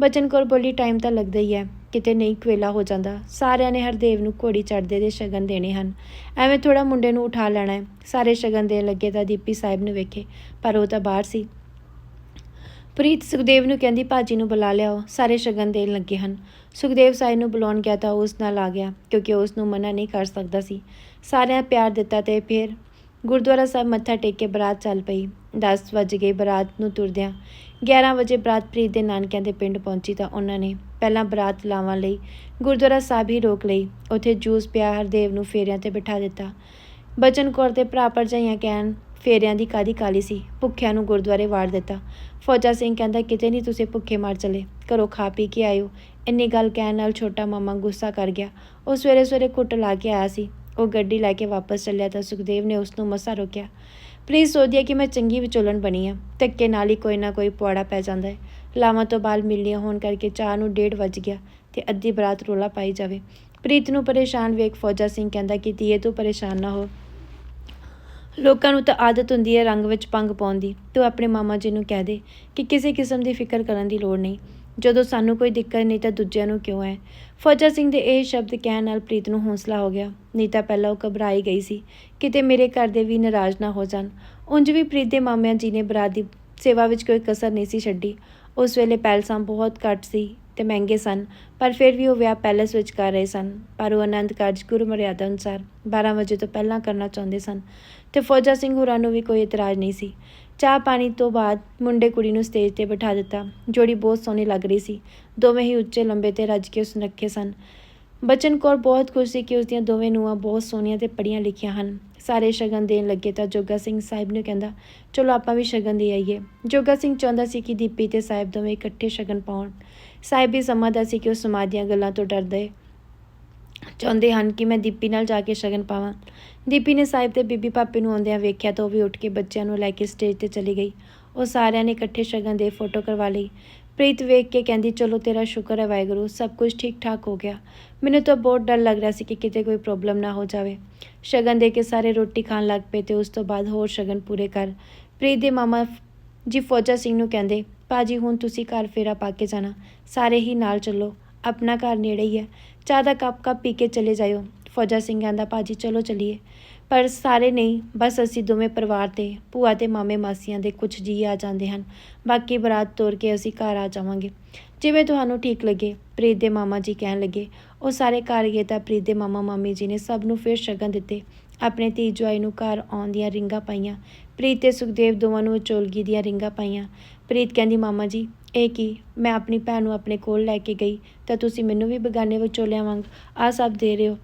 ਬਚਨ ਕੌਰ ਬੋਲੀ ਟਾਈਮ ਤਾਂ ਲੱਗਦਾ ਹੀ ਹੈ, ਕਿਤੇ ਨਹੀਂ ਕਵੇਲਾ ਹੋ ਜਾਂਦਾ। ਸਾਰਿਆਂ ਨੇ ਹਰਦੇਵ ਨੂੰ ਘੋੜੀ ਚੜਦੇ ਦੇ ਸ਼ਗਨ ਦੇਣੇ ਹਨ। ਐਵੇਂ ਥੋੜਾ ਮੁੰਡੇ ਨੂੰ ਉਠਾ ਲੈਣਾ ਹੈ। ਸਾਰੇ ਸ਼ਗਨ ਦੇਣ ਲੱਗੇ ਤਾਂ ਦੀਪੀ ਸਾਹਿਬ ਨੂੰ ਵੇਖੇ, ਪਰ ਉਹ ਤਾਂ ਬਾਹਰ ਸੀ। ਪ੍ਰੀਤ ਸੁਖਦੇਵ ਨੂੰ ਕਹਿੰਦੀ, ਭਾਜੀ ਨੂੰ ਬੁਲਾ ਲਿਆਓ, ਸਾਰੇ ਸ਼ਗਨ ਦੇਣ ਲੱਗੇ ਹਨ। ਸੁਖਦੇਵ ਸਾਹਿਬ ਨੂੰ ਬੁਲਾਉਣ ਗਿਆ ਤਾਂ ਉਸ ਨਾਲ ਆ ਗਿਆ, ਕਿਉਂਕਿ ਉਸ ਨੂੰ ਮਨਾ ਨਹੀਂ ਕਰ ਸਕਦਾ ਸੀ। ਸਾਰਿਆਂ ਪਿਆਰ ਦਿੱਤਾ ਤੇ ਫਿਰ ਗੁਰਦੁਆਰਾ ਸਾਹਿਬ ਮੱਥਾ ਟੇਕ ਕੇ ਬਰਾਤ ਚੱਲ ਪਈ। 10 ਵਜ ਗਏ ਬਰਾਤ ਨੂੰ ਤੁਰਦਿਆਂ। 11 ਵਜੇ ਬਰਾਤ ਪ੍ਰੀਤ ਦੇ ਨਾਨਕਿਆਂ ਦੇ ਪਿੰਡ ਪਹੁੰਚੀ ਤਾਂ ਉਹਨਾਂ ਨੇ ਪਹਿਲਾਂ ਬਰਾਤ ਲਾਵਾਂ ਲਈ ਗੁਰਦੁਆਰਾ ਸਾਹਿਬ ਹੀ ਰੋਕ ਲਈ। ਉੱਥੇ ਜੂਸ ਪਿਆ, ਹਰਦੇਵ ਨੂੰ ਫੇਰਿਆਂ ਤੇ ਬਿਠਾ ਦਿੱਤਾ। ਬਚਨ ਕੌਰ ਦੇ ਭਰਾ ਭਰਜਾਈਆਂ ਕਹਿਣ, ਫੇਰਿਆਂ ਦੀ ਕਾਦੀ ਕਾਲੀ ਸੀ? ਭੁੱਖਿਆਂ ਨੂੰ ਗੁਰਦੁਆਰੇ ਵਾੜ ਦਿੱਤਾ। ਫੌਜਾ ਸਿੰਘ ਕਹਿੰਦਾ, ਕਿਤੇ ਨਹੀਂ ਤੁਸੀਂ ਭੁੱਖੇ ਮਰ ਚਲੇ। ਘਰੋਂ ਖਾ ਪੀ ਕੇ ਆਇਓ। ਇੰਨੀ ਗੱਲ ਕਹਿਣ ਨਾਲ ਛੋਟਾ ਮਾਮਾ ਗੁੱਸਾ ਕਰ ਗਿਆ। ਉਹ ਸਵੇਰੇ ਸਵੇਰੇ ਕੁੱਟ ਲਾ ਕੇ ਆਇਆ ਸੀ। ਉਹ ਗੱਡੀ ਲੈ ਕੇ ਵਾਪਸ ਚੱਲਿਆ ਤਾਂ ਸੁਖਦੇਵ ਨੇ ਉਸ ਨੂੰ ਮਸਾ ਰੋਕਿਆ। ਪ੍ਰੀਤ ਸੋਚਦੀ ਹੈ ਕਿ ਮੈਂ ਚੰਗੀ ਵਿਚੋਲਣ ਬਣੀ ਆ ਧੱਕੇ ਨਾਲ ਹੀ ਕੋਈ ਨਾ ਕੋਈ ਪੁਆੜਾ ਪੈ ਜਾਂਦਾ ਹੈ। ਲਾਵਾਂ ਤੋਂ ਬਾਲ ਮਿਲਣੀਆਂ ਹੋਣ ਕਰਕੇ ਚਾਹ ਨੂੰ ਡੇਢ ਵੱਜ ਗਿਆ ਤੇ ਅੱਧੀ ਬਰਾਤ ਰੋਲਾ ਪਾਈ ਜਾਵੇ। ਪ੍ਰੀਤ ਨੂੰ ਪਰੇਸ਼ਾਨ ਵੇਖ ਫੌਜਾ ਸਿੰਘ ਕਹਿੰਦਾ ਕਿ ਧੀਏ, ਤੂੰ ਪਰੇਸ਼ਾਨ ਨਾ ਹੋ। ਲੋਕਾਂ ਨੂੰ ਤਾਂ ਆਦਤ ਹੁੰਦੀ ਹੈ ਰੰਗ ਵਿੱਚ ਪੰਗ ਪਾਉਣ ਦੀ। ਤੂੰ ਆਪਣੇ ਮਾਮਾ ਜੀ ਨੂੰ ਕਹਿ ਦੇ ਕਿ ਕਿਸੇ ਕਿਸਮ ਦੀ ਫਿਕਰ ਕਰਨ ਦੀ ਲੋੜ ਨਹੀਂ। ਜਦੋਂ ਸਾਨੂੰ ਕੋਈ ਦਿੱਕਤ ਨਹੀਂ ਤਾਂ ਦੂਜਿਆਂ ਨੂੰ ਕਿਉਂ ਹੈ? ਫੌਜਾ ਸਿੰਘ ਦੇ ਇਹ ਸ਼ਬਦ ਕਹਿਣ ਨਾਲ ਪ੍ਰੀਤ ਨੂੰ ਹੌਸਲਾ ਹੋ ਗਿਆ। ਨਹੀਂ ਤਾਂ ਪਹਿਲਾਂ ਉਹ ਘਬਰਾਈ ਗਈ ਸੀ। ਕਿਤੇ ਮੇਰੇ ਘਰ ਦੇ ਵੀ ਨਾਰਾਜ਼ ਨਾ ਹੋ ਜਾਣ। ਉਂਝ ਵੀ ਪ੍ਰੀਤ ਦੇ ਮਾਮਿਆਂ ਜੀ ਨੇ ਬਰਾਤ ਦੀ ਸੇਵਾ ਵਿੱਚ ਕੋਈ ਕਸਰ ਨਹੀਂ ਸੀ ਛੱਡੀ। ਉਸ ਵੇਲੇ ਪੈਲਸਾਂ ਬਹੁਤ ਘੱਟ ਸੀ ਤੇ ਮਹਿੰਗੇ ਸਨ, ਪਰ ਫਿਰ ਵੀ ਉਹ ਵਿਆਹ ਪੈਲਸ ਵਿੱਚ ਕਰ ਰਹੇ ਸਨ। ਪਰ ਉਹ ਆਨੰਦ ਕਾਰਜ ਗੁਰੂ ਮਰਿਆਦਾ ਅਨੁਸਾਰ 12 ਵਜੇ ਤੋਂ ਪਹਿਲਾਂ ਕਰਨਾ ਚਾਹੁੰਦੇ ਸਨ। ਤੇ ਫੌਜਾ ਸਿੰਘ ਹੋਰਾਂ ਨੂੰ ਵੀ ਕੋਈ ਇਤਰਾਜ਼ ਨਹੀਂ ਸੀ। ਚਾਹ ਪਾਣੀ ਤੋਂ ਬਾਅਦ ਮੁੰਡੇ ਕੁੜੀ ਨੂੰ ਸਟੇਜ ਤੇ ਬਿਠਾ ਦਿੱਤਾ, ਜੋੜੀ ਬਹੁਤ ਸੋਹਣੀ ਲੱਗ ਰਹੀ ਸੀ। ਦੋਵੇਂ ਹੀ ਉੱਚੇ ਲੰਬੇ ਤੇ ਰੱਜ ਕੇ ਸੁਨੱਖੇ ਸਨ। ਬਚਨ ਕੌਰ ਬਹੁਤ ਖੁਸ਼ ਸੀ ਕਿ ਉਸ ਦੀਆਂ ਦੋਵੇਂ ਨੂੰਹਾਂ ਬਹੁਤ ਸੋਹਣੀਆਂ ਤੇ ਪੜ੍ਹੀਆਂ ਲਿਖੀਆਂ ਹਨ। ਸਾਰੇ ਸ਼ਗਨ ਦੇਣ ਲੱਗੇ ਤਾਂ ਜੋਗਾ ਸਿੰਘ ਸਾਹਿਬ ਨੂੰ ਕਹਿੰਦਾ, ਚਲੋ ਆਪਾਂ ਵੀ ਸ਼ਗਨ ਦੇ ਆਈਏ। ਜੋਗਾ ਸਿੰਘ ਚਾਹੁੰਦਾ ਸੀ ਕਿ ਦੀਪੀ ਤੇ ਸਾਹਿਬ ਦੋਵੇਂ ਇਕੱਠੇ ਸ਼ਗਨ ਪਾਉਣ। ਸਾਹਿਬ ਵੀ ਸਮਝਦਾ ਸੀ ਕਿ ਉਹ ਸਮਾਜ ਦੀਆਂ ਗੱਲਾਂ ਤੋਂ ਡਰਦੇ ਚਾਹੁੰਦੇ ਹਨ ਕਿ ਮੈਂ ਦੀਪੀ ਨਾਲ ਜਾ ਕੇ ਸ਼ਗਨ ਪਾਵਾਂ। ਦੀਪੀ ਨੇ ਸਾਹਿਬ ਤੇ ਬੀਬੀ ਪਾਪੇ ਨੂੰ ਆਉਂਦਿਆਂ ਵੇਖਿਆ ਤਾਂ ਉਹ ਵੀ ਉੱਠ ਕੇ ਬੱਚਿਆਂ ਨੂੰ ਲੈ ਕੇ ਸਟੇਜ ਤੇ ਚਲੀ ਗਈ। ਉਹ ਸਾਰਿਆਂ ਨੇ ਇਕੱਠੇ ਸ਼ਗਨ ਦੇ ਫੋਟੋ ਕਰਵਾ ਲਈ ਪ੍ਰੀਤ ਵੇਖ ਕੇ ਕਹਿੰਦੀ, ਚਲੋ ਤੇਰਾ ਸ਼ੁਕਰ ਹੈ ਵਾਹਿਗੁਰੂ, ਸਭ ਕੁਝ ਠੀਕ ਠਾਕ ਹੋ ਗਿਆ। ਮੈਨੂੰ ਤਾਂ ਬਹੁਤ ਡਰ ਲੱਗ ਰਿਹਾ ਸੀ ਕਿ ਕਿਤੇ ਕੋਈ ਪ੍ਰੋਬਲਮ ਨਾ ਹੋ ਜਾਵੇ। ਸ਼ਗਨ ਦੇ ਕੇ ਸਾਰੇ ਰੋਟੀ ਖਾਣ ਲੱਗ ਪਏ ਤੇ ਉਸ ਤੋਂ ਬਾਅਦ ਹੋਰ ਸ਼ਗਨ ਪੂਰੇ ਕਰ। ਪ੍ਰੀਤ ਦੇ ਮਾਮਾ ਜੀ ਫੌਜਾ ਸਿੰਘ ਨੂੰ ਕਹਿੰਦੇ ਪਾਜੀ ਹੁਣ ਤੁਸੀਂ ਘਰ ਫੇਰਾ ਪਾ ਕੇ ਜਾਣਾ। ਸਾਰੇ ਹੀ ਨਾਲ ਚੱਲੋ। ਆਪਣਾ ਘਰ ਨੇੜੇ ਹੀ ਹੈ। ਚਾਹ ਦਾ ਕੱਪ ਕੱਪ ਪੀ ਕੇ ਚਲੇ ਜਾਇਓ। ਫੌਜਾ ਸਿੰਘ ਕਹਿੰਦਾ ਪਾਜੀ ਚਲੋ ਚਲੀਏ। ਪਰ ਸਾਰੇ ਨਹੀਂ, ਬਸ ਅਸੀਂ ਦੋਵੇਂ ਪਰਿਵਾਰ ਤੇ, ਭੂਆ ਤੇ ਮਾਮੇ ਮਾਸੀਆਂ ਦੇ ਕੁਝ ਜੀ ਆ ਜਾਂਦੇ ਹਨ। ਬਾਕੀ ਬਰਾਤ ਤੋਰ ਕੇ ਅਸੀਂ ਘਰ ਆ ਜਾਵਾਂਗੇ। ਜਿਵੇਂ ਤੁਹਾਨੂੰ ਠੀਕ ਲੱਗੇ, ਪ੍ਰੀਤ ਦੇ ਮਾਮਾ ਜੀ ਕਹਿਣ ਲੱਗੇ, ਉਹ ਸਾਰੇ ਘਰ ਗਏ ਤਾਂ ਪ੍ਰੀਤ ਦੇ ਮਾਮਾ ਮਾਮੀ ਜੀ ਨੇ ਸਭ ਨੂੰ ਫਿਰ ਸ਼ਗਨ ਦਿੱਤੇ। ਆਪਣੇ ਧੀ ਜਵਾਈ ਨੂੰ ਘਰ ਆਉਣ ਦੀਆਂ ਰਿੰਗਾਂ ਪਾਈਆਂ। ਪ੍ਰੀਤ ਤੇ ਸੁਖਦੇਵ ਦੋਵਾਂ ਨੂੰ ਚੋਲਗੀ ਦੀਆਂ ਰਿੰਗਾਂ ਪਾਈਆਂ। ਪ੍ਰੀਤ ਕਹਿੰਦੀ, ਮਾਮਾ ਜੀ ਇਹ ਕੀ ਮੈਂ ਆਪਣੀ ਭੈਣ ਨੂੰ ਆਪਣੇ ਕੋਲ ਲੈ ਕੇ ਗਈ ਤਾਂ ਤੁਸੀਂ ਮੈਨੂੰ ਵੀ ਬਗਾਨੇ ਵਿਚੋਲਿਆਂ ਵਾਂਗ ਆ ਸਭ ਦੇ ਰਹੇ ਹੋ।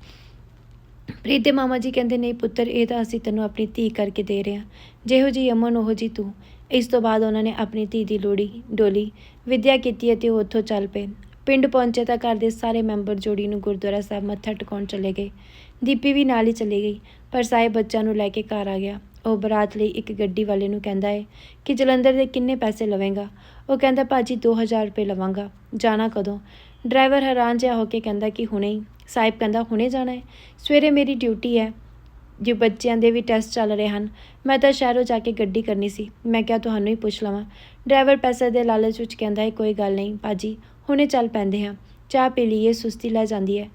ਪ੍ਰੀਤ ਦੇ ਮਾਮਾ ਜੀ ਕਹਿੰਦੇ, ਨਹੀਂ ਪੁੱਤਰ, ਇਹ ਤਾਂ ਅਸੀਂ ਤੈਨੂੰ ਆਪਣੀ ਧੀ ਕਰਕੇ ਦੇ ਰਹੇ ਹਾਂ। ਜਿਹੋ ਜੀ ਅਮਨ, ਉਹੋ ਜੀ ਤੂੰ। ਇਸ ਤੋਂ ਬਾਅਦ ਉਹਨਾਂ ਨੇ ਆਪਣੀ ਧੀ ਦੀ ਲੋੜੀ ਡੋਲੀ, ਵਿਦਿਆ ਕੀਤੀ ਅਤੇ ਉਹ ਉੱਥੋਂ ਚੱਲ ਪਏ। ਪਿੰਡ ਪਹੁੰਚੇ ਤਾਂ ਘਰ ਦੇ ਸਾਰੇ ਮੈਂਬਰ ਜੋੜੀ ਨੂੰ ਗੁਰਦੁਆਰਾ ਸਾਹਿਬ ਮੱਥਾ ਟਿਕਾਉਣ ਚਲੇ ਗਏ। ਦੀਪੀ ਵੀ ਨਾਲ ਹੀ ਚਲੀ ਗਈ, ਪਰ ਸਾਹਿਬ ਬੱਚਾ ਨੂੰ ਲੈ ਕੇ ਘਰ ਆ ਗਿਆ। ਉਹ ਬਰਾਤ ਲਈ ਇੱਕ ਗੱਡੀ ਵਾਲੇ ਨੂੰ ਕਹਿੰਦਾ ਹੈ ਕਿ ਜਲੰਧਰ ਦੇ ਕਿੰਨੇ ਪੈਸੇ ਲਵੇਂਗਾ? ਉਹ ਕਹਿੰਦਾ, ਭਾਜੀ 2000 ਰੁਪਏ ਲਵਾਂਗਾ। ਜਾਣਾ ਕਦੋਂ? ਡਰਾਈਵਰ ਹੈਰਾਨ ਜਿਹਾ ਹੋ ਕੇ ਕਹਿੰਦਾ ਕਿ ਹੁਣੇ ਹੀ। ਸਾਹਿਬ ਕਹਿੰਦਾ, ਹੁਣੇ ਜਾਣਾ ਹੈ ਸਵੇਰੇ ਮੇਰੀ ਡਿਊਟੀ ਹੈ। ਜੇ ਬੱਚਿਆਂ ਦੇ ਵੀ ਟੈਸਟ ਚੱਲ ਰਹੇ ਹਨ, ਮੈਂ ਤਾਂ ਸ਼ਹਿਰੋਂ ਜਾ ਕੇ ਗੱਡੀ ਕਰਨੀ ਸੀ। ਮੈਂ ਕਿਹਾ, ਤੁਹਾਨੂੰ ਹੀ ਪੁੱਛ ਲਵਾਂ। ਡਰਾਈਵਰ ਪੈਸੇ ਦੇ ਲਾਲਚ ਵਿੱਚ ਕਹਿੰਦਾ ਹੈ ਕੋਈ ਗੱਲ ਨਹੀਂ, ਭਾਜੀ, ਹੁਣੇ ਚੱਲ ਪੈਂਦੇ ਹਾਂ। ਚਾਹ ਪੀ ਲਈਏ, ਸੁਸਤੀ ਲੈ ਜਾਂਦੀ ਹੈ।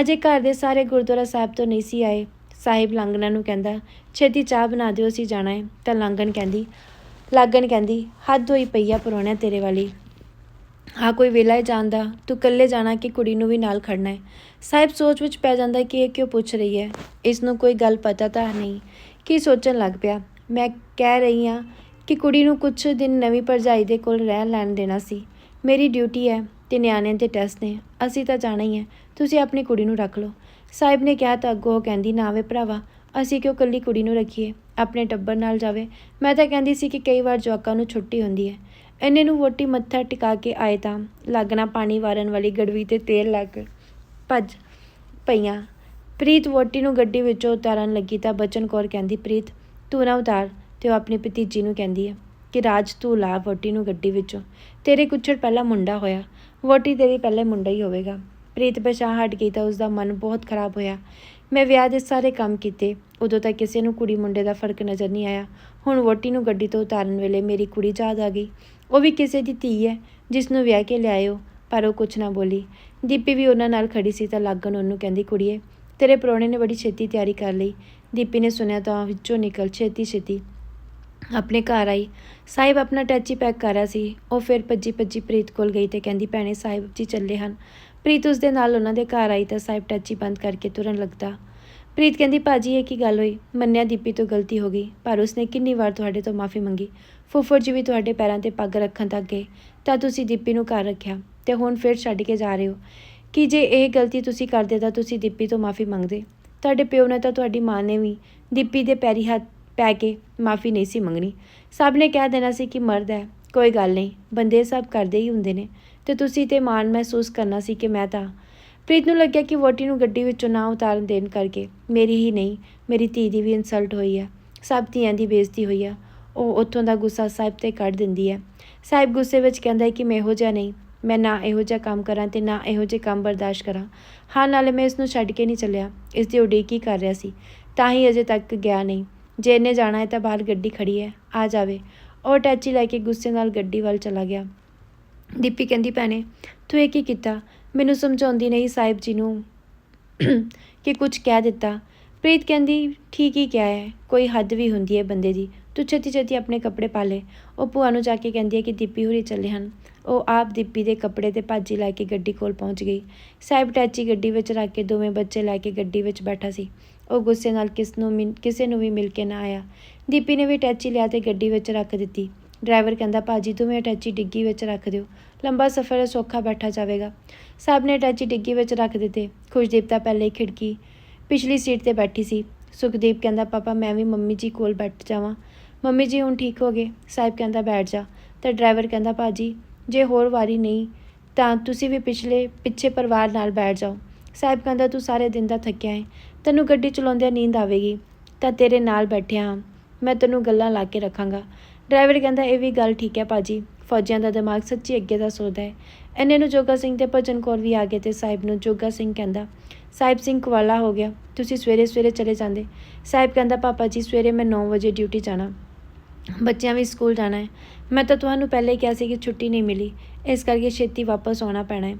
ਅਜੇ ਘਰ ਦੇ ਸਾਰੇ ਗੁਰਦੁਆਰਾ ਸਾਹਿਬ ਤੋਂ ਨਹੀਂ ਸੀ ਆਏ। ਸਾਹਿਬ ਲਾਂਗਣਾ ਨੂੰ ਕਹਿੰਦਾ, ਛੇਤੀ ਚਾਹ ਬਣਾ ਦਿਓ, ਅਸੀਂ ਜਾਣਾ ਹੈ ਤਾਂ ਲਾਂਗਣ ਕਹਿੰਦੀ, ਲਾਗਣ ਕਹਿੰਦੀ, ਹੱਦ ਹੋਈ ਪਈ ਆ ਪਰੋਣਿਆ ਤੇਰੇ ਵਾਲੀ। ਹਾਂ ਕੋਈ ਵੇਲਾ ਹੈ ਜਾਂਦਾ ਤੂੰ ਇਕੱਲੇ ਜਾਣਾ ਕਿ ਕੁੜੀ ਨੂੰ ਵੀ ਨਾਲ ਖੜਨਾ ਹੈ ਸਾਹਿਬ ਸੋਚ ਵਿੱਚ ਪੈ ਜਾਂਦਾ ਕਿ ਇਹ ਕਿਉਂ ਪੁੱਛ ਰਹੀ ਹੈ? ਇਸ ਨੂੰ ਕੋਈ ਗੱਲ ਪਤਾ ਤਾਂ ਨਹੀਂ। ਕੀ ਸੋਚਣ ਲੱਗ ਪਿਆ? ਮੈਂ ਕਹਿ ਰਹੀ ਹਾਂ ਕਿ ਕੁੜੀ ਨੂੰ ਕੁਝ ਦਿਨ ਨਵੀਂ ਭਰਜਾਈ ਦੇ ਕੋਲ ਰਹਿ ਲੈਣ ਦੇਣਾ ਸੀ। ਮੇਰੀ ਡਿਊਟੀ ਹੈ ਤੇ ਨਿਆਣੇ ਦੇ ਟੈਸਟ ਨੇ। ਅਸੀਂ ਤਾਂ ਜਾਣਾ ਹੀ ਹੈ। ਤੁਸੀਂ ਆਪਣੀ ਕੁੜੀ ਨੂੰ ਰੱਖ ਲਓ। ਸਾਹਿਬ ਨੇ ਕਿਹਾ ਤਾਂ ਅੱਗੋਂ ਉਹ ਕਹਿੰਦੀ, ਨਾ ਵੇ ਭਰਾਵਾ, ਅਸੀਂ ਕਿਉਂ ਕੱਲੀ ਕੁੜੀ ਨੂੰ ਰੱਖੀਏ? ਆਪਣੇ ਟੱਬਰ ਨਾਲ ਜਾਵੇ। ਮੈਂ ਤਾਂ ਕਹਿੰਦੀ ਸੀ ਕਿ ਕਈ ਵਾਰ ਜਵਾਕਾਂ ਨੂੰ ਛੁੱਟੀ ਹੁੰਦੀ ਹੈ। ਇੰਨੇ ਨੂੰ ਵੋਟੀ ਮੱਥਾ ਟਿਕਾ ਕੇ ਆਏ ਤਾਂ ਲੱਗਣਾ ਪਾਣੀ ਵਾਰਨ ਵਾਲੀ ਗੜਵੀ ਤੇ ਤੇਲ ਲੱਗ ਭੱਜ ਪਈਆਂ। ਪ੍ਰੀਤ ਵੋਟੀ ਨੂੰ ਗੱਡੀ ਵਿੱਚੋਂ ਉਤਾਰਨ ਲੱਗੀ ਤਾਂ ਬਚਨ ਕੌਰ ਕਹਿੰਦੀ, ਪ੍ਰੀਤ, ਤੂੰ ਨਾ ਉਤਾਰ ਤੇ ਉਹ ਆਪਣੀ ਭਤੀਜੀ ਨੂੰ ਕਹਿੰਦੀ ਹੈ ਕਿ ਰਾਜ ਤੂੰ ਲਾ ਵੋਟੀ ਨੂੰ ਗੱਡੀ ਵਿੱਚੋਂ। ਤੇਰੇ ਕੁੱਛੜ ਪਹਿਲਾਂ ਮੁੰਡਾ ਹੋਇਆ। ਵੋਟੀ ਤੇਰੀ ਪਹਿਲੇ ਮੁੰਡਾ ਹੀ ਹੋਵੇਗਾ। ਪ੍ਰੀਤ ਪਛਾਣ ਹਟ ਗਈ ਤਾਂ ਉਸ ਦਾ ਮਨ ਬਹੁਤ ਖਰਾਬ ਹੋਇਆ। ਮੈਂ ਵਿਆਹ ਦੇ ਸਾਰੇ ਕੰਮ ਕੀਤੇ। ਉਦੋਂ ਤੱਕ ਕਿਸੇ ਨੂੰ ਕੁੜੀ ਮੁੰਡੇ ਦਾ ਫ਼ਰਕ ਨਜ਼ਰ ਨਹੀਂ ਆਇਆ। ਹੁਣ ਵੋਟੀ ਨੂੰ ਗੱਡੀ ਤੋਂ ਉਤਾਰਨ ਵੇਲੇ ਮੇਰੀ ਕੁੜੀ ਯਾਦ ਆ ਗਈ। ਉਹ ਵੀ ਕਿਸੇ ਦੀ ਧੀ ਹੈ, ਜਿਸ ਨੂੰ ਵਿਆਹ ਕੇ ਲਿਆਇਓ, ਪਰ ਉਹ ਕੁਝ ਨਾ ਬੋਲੀ। ਦੀਪੀ ਵੀ ਉਹਨਾਂ ਨਾਲ ਖੜੀ ਸੀ ਤਾਂ ਲੱਗਣ ਉਹਨੂੰ ਕਹਿੰਦੀ, ਕੁੜੀਏ, ਤੇਰੇ ਪ੍ਰਾਹੁਣੇ ਨੇ ਬੜੀ ਛੇਤੀ ਤਿਆਰੀ ਕਰ ਲਈ। ਦੀਪੀ ਨੇ ਸੁਣਿਆ ਤਾਂ ਵਿੱਚੋਂ ਨਿਕਲ ਛੇਤੀ ਛੇਤੀ ਆਪਣੇ ਘਰ ਆਈ। ਸਾਹਿਬ ਆਪਣਾ ਟੈਚੀ ਪੈਕ ਕਰ ਰਿਹਾ ਸੀ। ਉਹ ਫਿਰ ਭੱਜੀ ਭੱਜੀ ਪ੍ਰੀਤ ਕੋਲ ਗਈ ਤੇ ਕਹਿੰਦੀ, ਭੈਣੇ, ਸਾਹਿਬ ਜੀ ਚੱਲੇ ਹਨ। ਪ੍ਰੀਤ ਉਸ ਦੇ ਨਾਲ ਉਹਨਾਂ ਦੇ ਘਰ ਆਈ ਤਾਂ ਸਾਹਿਬ ਟੱਚੀ ਬੰਦ ਕਰਕੇ ਤੁਰਨ ਲੱਗਦਾ। ਪ੍ਰੀਤ ਕਹਿੰਦੀ, ਭਾਜੀ, ਇਹ ਕੀ ਗੱਲ ਹੋਈ? ਮੰਨਿਆ ਦੀਪੀ ਤੋਂ ਗਲਤੀ ਹੋ ਗਈ, ਪਰ ਉਸਨੇ ਕਿੰਨੀ ਵਾਰ ਤੁਹਾਡੇ ਤੋਂ ਮਾਫੀ ਮੰਗੀ। ਫੁੱਫੜ ਜੀ ਵੀ ਤੁਹਾਡੇ ਪੈਰਾਂ ਤੇ ਪੱਗ ਰੱਖਣ ਤੱਕ ਗਏ, ਤਾਂ ਤੁਸੀਂ ਦੀਪੀ ਨੂੰ ਘਰ ਰੱਖਿਆ ਤੇ ਹੁਣ ਫਿਰ ਛੱਡ ਕੇ ਜਾ ਰਹੇ ਹੋ। ਕਿ ਜੇ ਇਹ ਗਲਤੀ ਤੁਸੀਂ ਕਰਦੇ ਤਾਂ ਤੁਸੀਂ ਦੀਪੀ ਤੋਂ ਮਾਫੀ ਮੰਗਦੇ? ਤੁਹਾਡੇ ਪਿਓ ਨੇ ਤਾਂ ਤੁਹਾਡੀ ਮਾਂ ਨੇ ਵੀ ਦੀਪੀ ਦੇ ਪੈਰੀ ਹੱਥ ਪੈ ਕੇ ਮਾਫੀ ਨਹੀਂ ਸੀ ਮੰਗਣੀ। ਸਭ ਨੇ ਕਹਿ ਦੇਣਾ ਸੀ ਕਿ ਮਰਦ ਹੈ ਕੋਈ ਗੱਲ ਨਹੀਂ, ਬੰਦੇ ਸਭ ਕਰਦੇ ਹੀ ਹੁੰਦੇ ਨੇ, ਤੇ ਤੁਸੀਂ ਤੇ ਮਾਣ ਮਹਿਸੂਸ ਕਰਨਾ ਸੀ ਕਿ ਮੈਂ ਤਾਂ। ਪ੍ਰੀਤ ਨੂੰ ਲੱਗਿਆ ਕਿ ਵੋਟੀ ਨੂੰ ਗੱਡੀ ਵਿੱਚੋਂ ਨਾ ਉਤਾਰਨ ਦੇਣ ਕਰਕੇ ਮੇਰੀ ਹੀ ਨਹੀਂ, ਮੇਰੀ ਧੀ ਦੀ ਵੀ ਇਨਸਲਟ ਹੋਈ ਹੈ ਸਭ ਧੀਆਂ ਦੀ ਬੇਇੱਜ਼ਤੀ ਹੋਈ ਆ, ਉਹ ਉੱਥੋਂ ਦਾ ਗੁੱਸਾ ਸਾਹਿਬ ਤੇ ਕੱਢ ਦਿੰਦੀ ਹੈ ਸਾਹਿਬ ਗੁੱਸੇ ਵਿੱਚ ਕਹਿੰਦਾ ਹੈ ਕਿ ਮੈਂ ਇਹੋ ਜਿਹਾ ਨਹੀਂ, ਮੈਂ ਨਾ ਇਹੋ ਜਿਹਾ ਕੰਮ ਕਰਾਂ ਤੇ ਨਾ ਇਹੋ ਜਿਹੇ ਕੰਮ ਬਰਦਾਸ਼ਤ ਕਰਾਂ। ਹਾਂ, ਨਾਲੇ ਮੈਂ ਇਸ ਨੂੰ ਛੱਡ ਕੇ ਨਹੀਂ ਚੱਲਿਆ ਇਸ ਦੀ ਉਡੀਕ ਹੀ ਕਰ ਰਿਹਾ ਸੀ, ਤਾਂ ਹੀ ਅਜੇ ਤੱਕ ਗਿਆ ਨਹੀਂ। ਜੇ ਇਹਨੇ ਜਾਣਾ ਹੈ ਤਾਂ ਬਾਹਰ ਗੱਡੀ ਖੜੀ ਹੈ, ਆ ਜਾਵੇ। ਉਹ ਟੈਚੀ ਲੈ ਕੇ ਗੁੱਸੇ ਨਾਲ ਗੱਡੀ ਵੱਲ ਚਲਾ ਗਿਆ। ਦੀਪੀ ਕਹਿੰਦੀ, ਭੈਣੇ, ਤੂੰ ਇਹ ਕੀ ਕੀਤਾ? ਮੈਨੂੰ ਸਮਝਾਉਂਦੀ ਨਹੀਂ ਸਾਹਿਬ ਜੀ ਨੂੰ [CLEARS THROAT] ਕਿ ਕੁਝ ਕਹਿ ਦਿੱਤਾ। ਪ੍ਰੀਤ ਕਹਿੰਦੀ, ਠੀਕ ਹੀ ਕਿਹਾ ਹੈ, ਕੋਈ ਹੱਦ ਵੀ ਹੁੰਦੀ ਹੈ ਬੰਦੇ ਦੀ। ਤੂੰ ਛੇਤੀ ਛੇਤੀ ਆਪਣੇ ਕੱਪੜੇ ਪਾ ਲੈ। ਉਹ ਭੂਆ ਨੂੰ ਜਾ ਕੇ ਕਹਿੰਦੀ ਹੈ ਕਿ ਦੀਪੀ ਹੋਰੀ ਚੱਲੇ ਹਨ। ਉਹ ਆਪ ਦੀਪੀ ਦੇ ਕੱਪੜੇ ਤੇ ਭਾਜੀ ਲੈ ਕੇ ਗੱਡੀ ਕੋਲ ਪਹੁੰਚ ਗਈ। ਸਾਹਿਬ ਟੈਚੀ ਗੱਡੀ ਵਿੱਚ ਰੱਖ ਕੇ ਦੋਵੇਂ ਬੱਚੇ ਲੈ ਕੇ ਗੱਡੀ ਵਿੱਚ ਬੈਠਾ ਸੀ। ਉਹ ਗੁੱਸੇ ਨਾਲ ਕਿਸ ਨੂੰ ਮਿਲ- ਕਿਸੇ ਨੂੰ ਵੀ ਮਿਲ ਕੇ ਨਾ ਆਇਆ। ਦੀਪੀ ਨੇ ਵੀ ਅਟੈਚੀ ਲਿਆ ਤੇ ਗੱਡੀ ਵਿੱਚ ਰੱਖ ਦਿੱਤੀ। ਡਰਾਈਵਰ ਕਹਿੰਦਾ ਭਾਜੀ ਦੋਵੇਂ ਅਟੈਚੀ ਡਿੱਗੀ ਵਿੱਚ ਰੱਖ ਦਿਓ। ਲੰਬਾ ਸਫ਼ਰ ਹੈ, ਸੌਖਾ ਬੈਠਾ ਜਾਵੇਗਾ। ਸਾਹਿਬ ਨੇ ਅਟੈਚੀ ਡਿੱਗੀ ਵਿੱਚ ਰੱਖ ਦਿੱਤੇ। ਖੁਸ਼ਦੀਪ ਤਾਂ ਪਹਿਲੇ ਖਿੜਕੀ ਪਿਛਲੀ ਸੀਟ ਤੇ ਬੈਠੀ ਸੀ। ਸੁਖਦੀਪ ਕਹਿੰਦਾ ਪਾਪਾ ਮੈਂ ਵੀ ਮੰਮੀ ਜੀ ਕੋਲ ਬੈਠ ਜਾਵਾਂ। ਮੰਮੀ ਜੀ ਹੁਣ ਠੀਕ ਹੋ ਗਏ? ਸਾਹਿਬ ਕਹਿੰਦਾ ਬੈਠ ਜਾ। ਤਾਂ ਡਰਾਈਵਰ ਕਹਿੰਦਾ ਭਾਜੀ ਜੇ ਹੋਰ ਵਾਰੀ ਨਹੀਂ ਤਾਂ ਤੁਸੀਂ ਵੀ ਪਿਛਲੇ ਪਿੱਛੇ ਪਰਿਵਾਰ ਨਾਲ ਬੈਠ ਜਾਓ। ਸਾਹਿਬ ਕਹਿੰਦਾ ਤੂੰ ਸਾਰੇ ਦਿਨ ਦਾ ਥੱਕਿਆ ਹੈ ਤੈਨੂੰ ਗੱਡੀ ਚਲਾਉਂਦਿਆਂ ਨੀਂਦ ਆਵੇਗੀ। ਤਾਂ ਤੇਰੇ ਨਾਲ ਬੈਠਿਆ ਹਾਂ। ਮੈਂ ਤੈਨੂੰ ਗੱਲਾਂ ਲਾ ਕੇ ਰੱਖਾਂਗਾ। ਡਰਾਈਵਰ ਕਹਿੰਦਾ, ਇਹ ਵੀ ਗੱਲ ਠੀਕ ਹੈ ਭਾਜੀ। ਫੌਜੀਆਂ ਦਾ ਦਿਮਾਗ ਸੱਚੀ ਅੱਗੇ ਦਾ ਸੋਦਾ ਹੈ। ਇੰਨੇ ਨੂੰ ਜੋਗਾ ਸਿੰਘ ਤੇ ਭਜਨ ਕੌਰ ਵੀ ਆ ਗਏ ਤੇ ਸਾਹਿਬ ਨੂੰ ਜੋਗਾ ਸਿੰਘ ਕਹਿੰਦਾ, ਸਾਹਿਬ ਸਿੰਘ ਕੁਵਾਲਾ ਹੋ ਗਿਆ। ਤੁਸੀਂ ਸਵੇਰੇ ਸਵੇਰੇ ਚਲੇ ਜਾਂਦੇ। ਸਾਹਿਬ ਕਹਿੰਦਾ, ਪਾਪਾ ਜੀ, ਸਵੇਰੇ ਮੈਂ 9 ਵਜੇ ਡਿਊਟੀ ਜਾਣਾ। ਬੱਚਿਆਂ ਵੀ ਸਕੂਲ ਜਾਣਾ ਹੈ। ਮੈਂ ਤਾਂ ਤੁਹਾਨੂੰ ਪਹਿਲੇ ਹੀ ਕਿਹਾ ਸੀ ਕਿ ਛੁੱਟੀ ਨਹੀਂ ਮਿਲੀ। ਇਸ ਕਰਕੇ ਛੇਤੀ ਵਾਪਸ ਆਉਣਾ ਪੈਣਾ ਹੈ।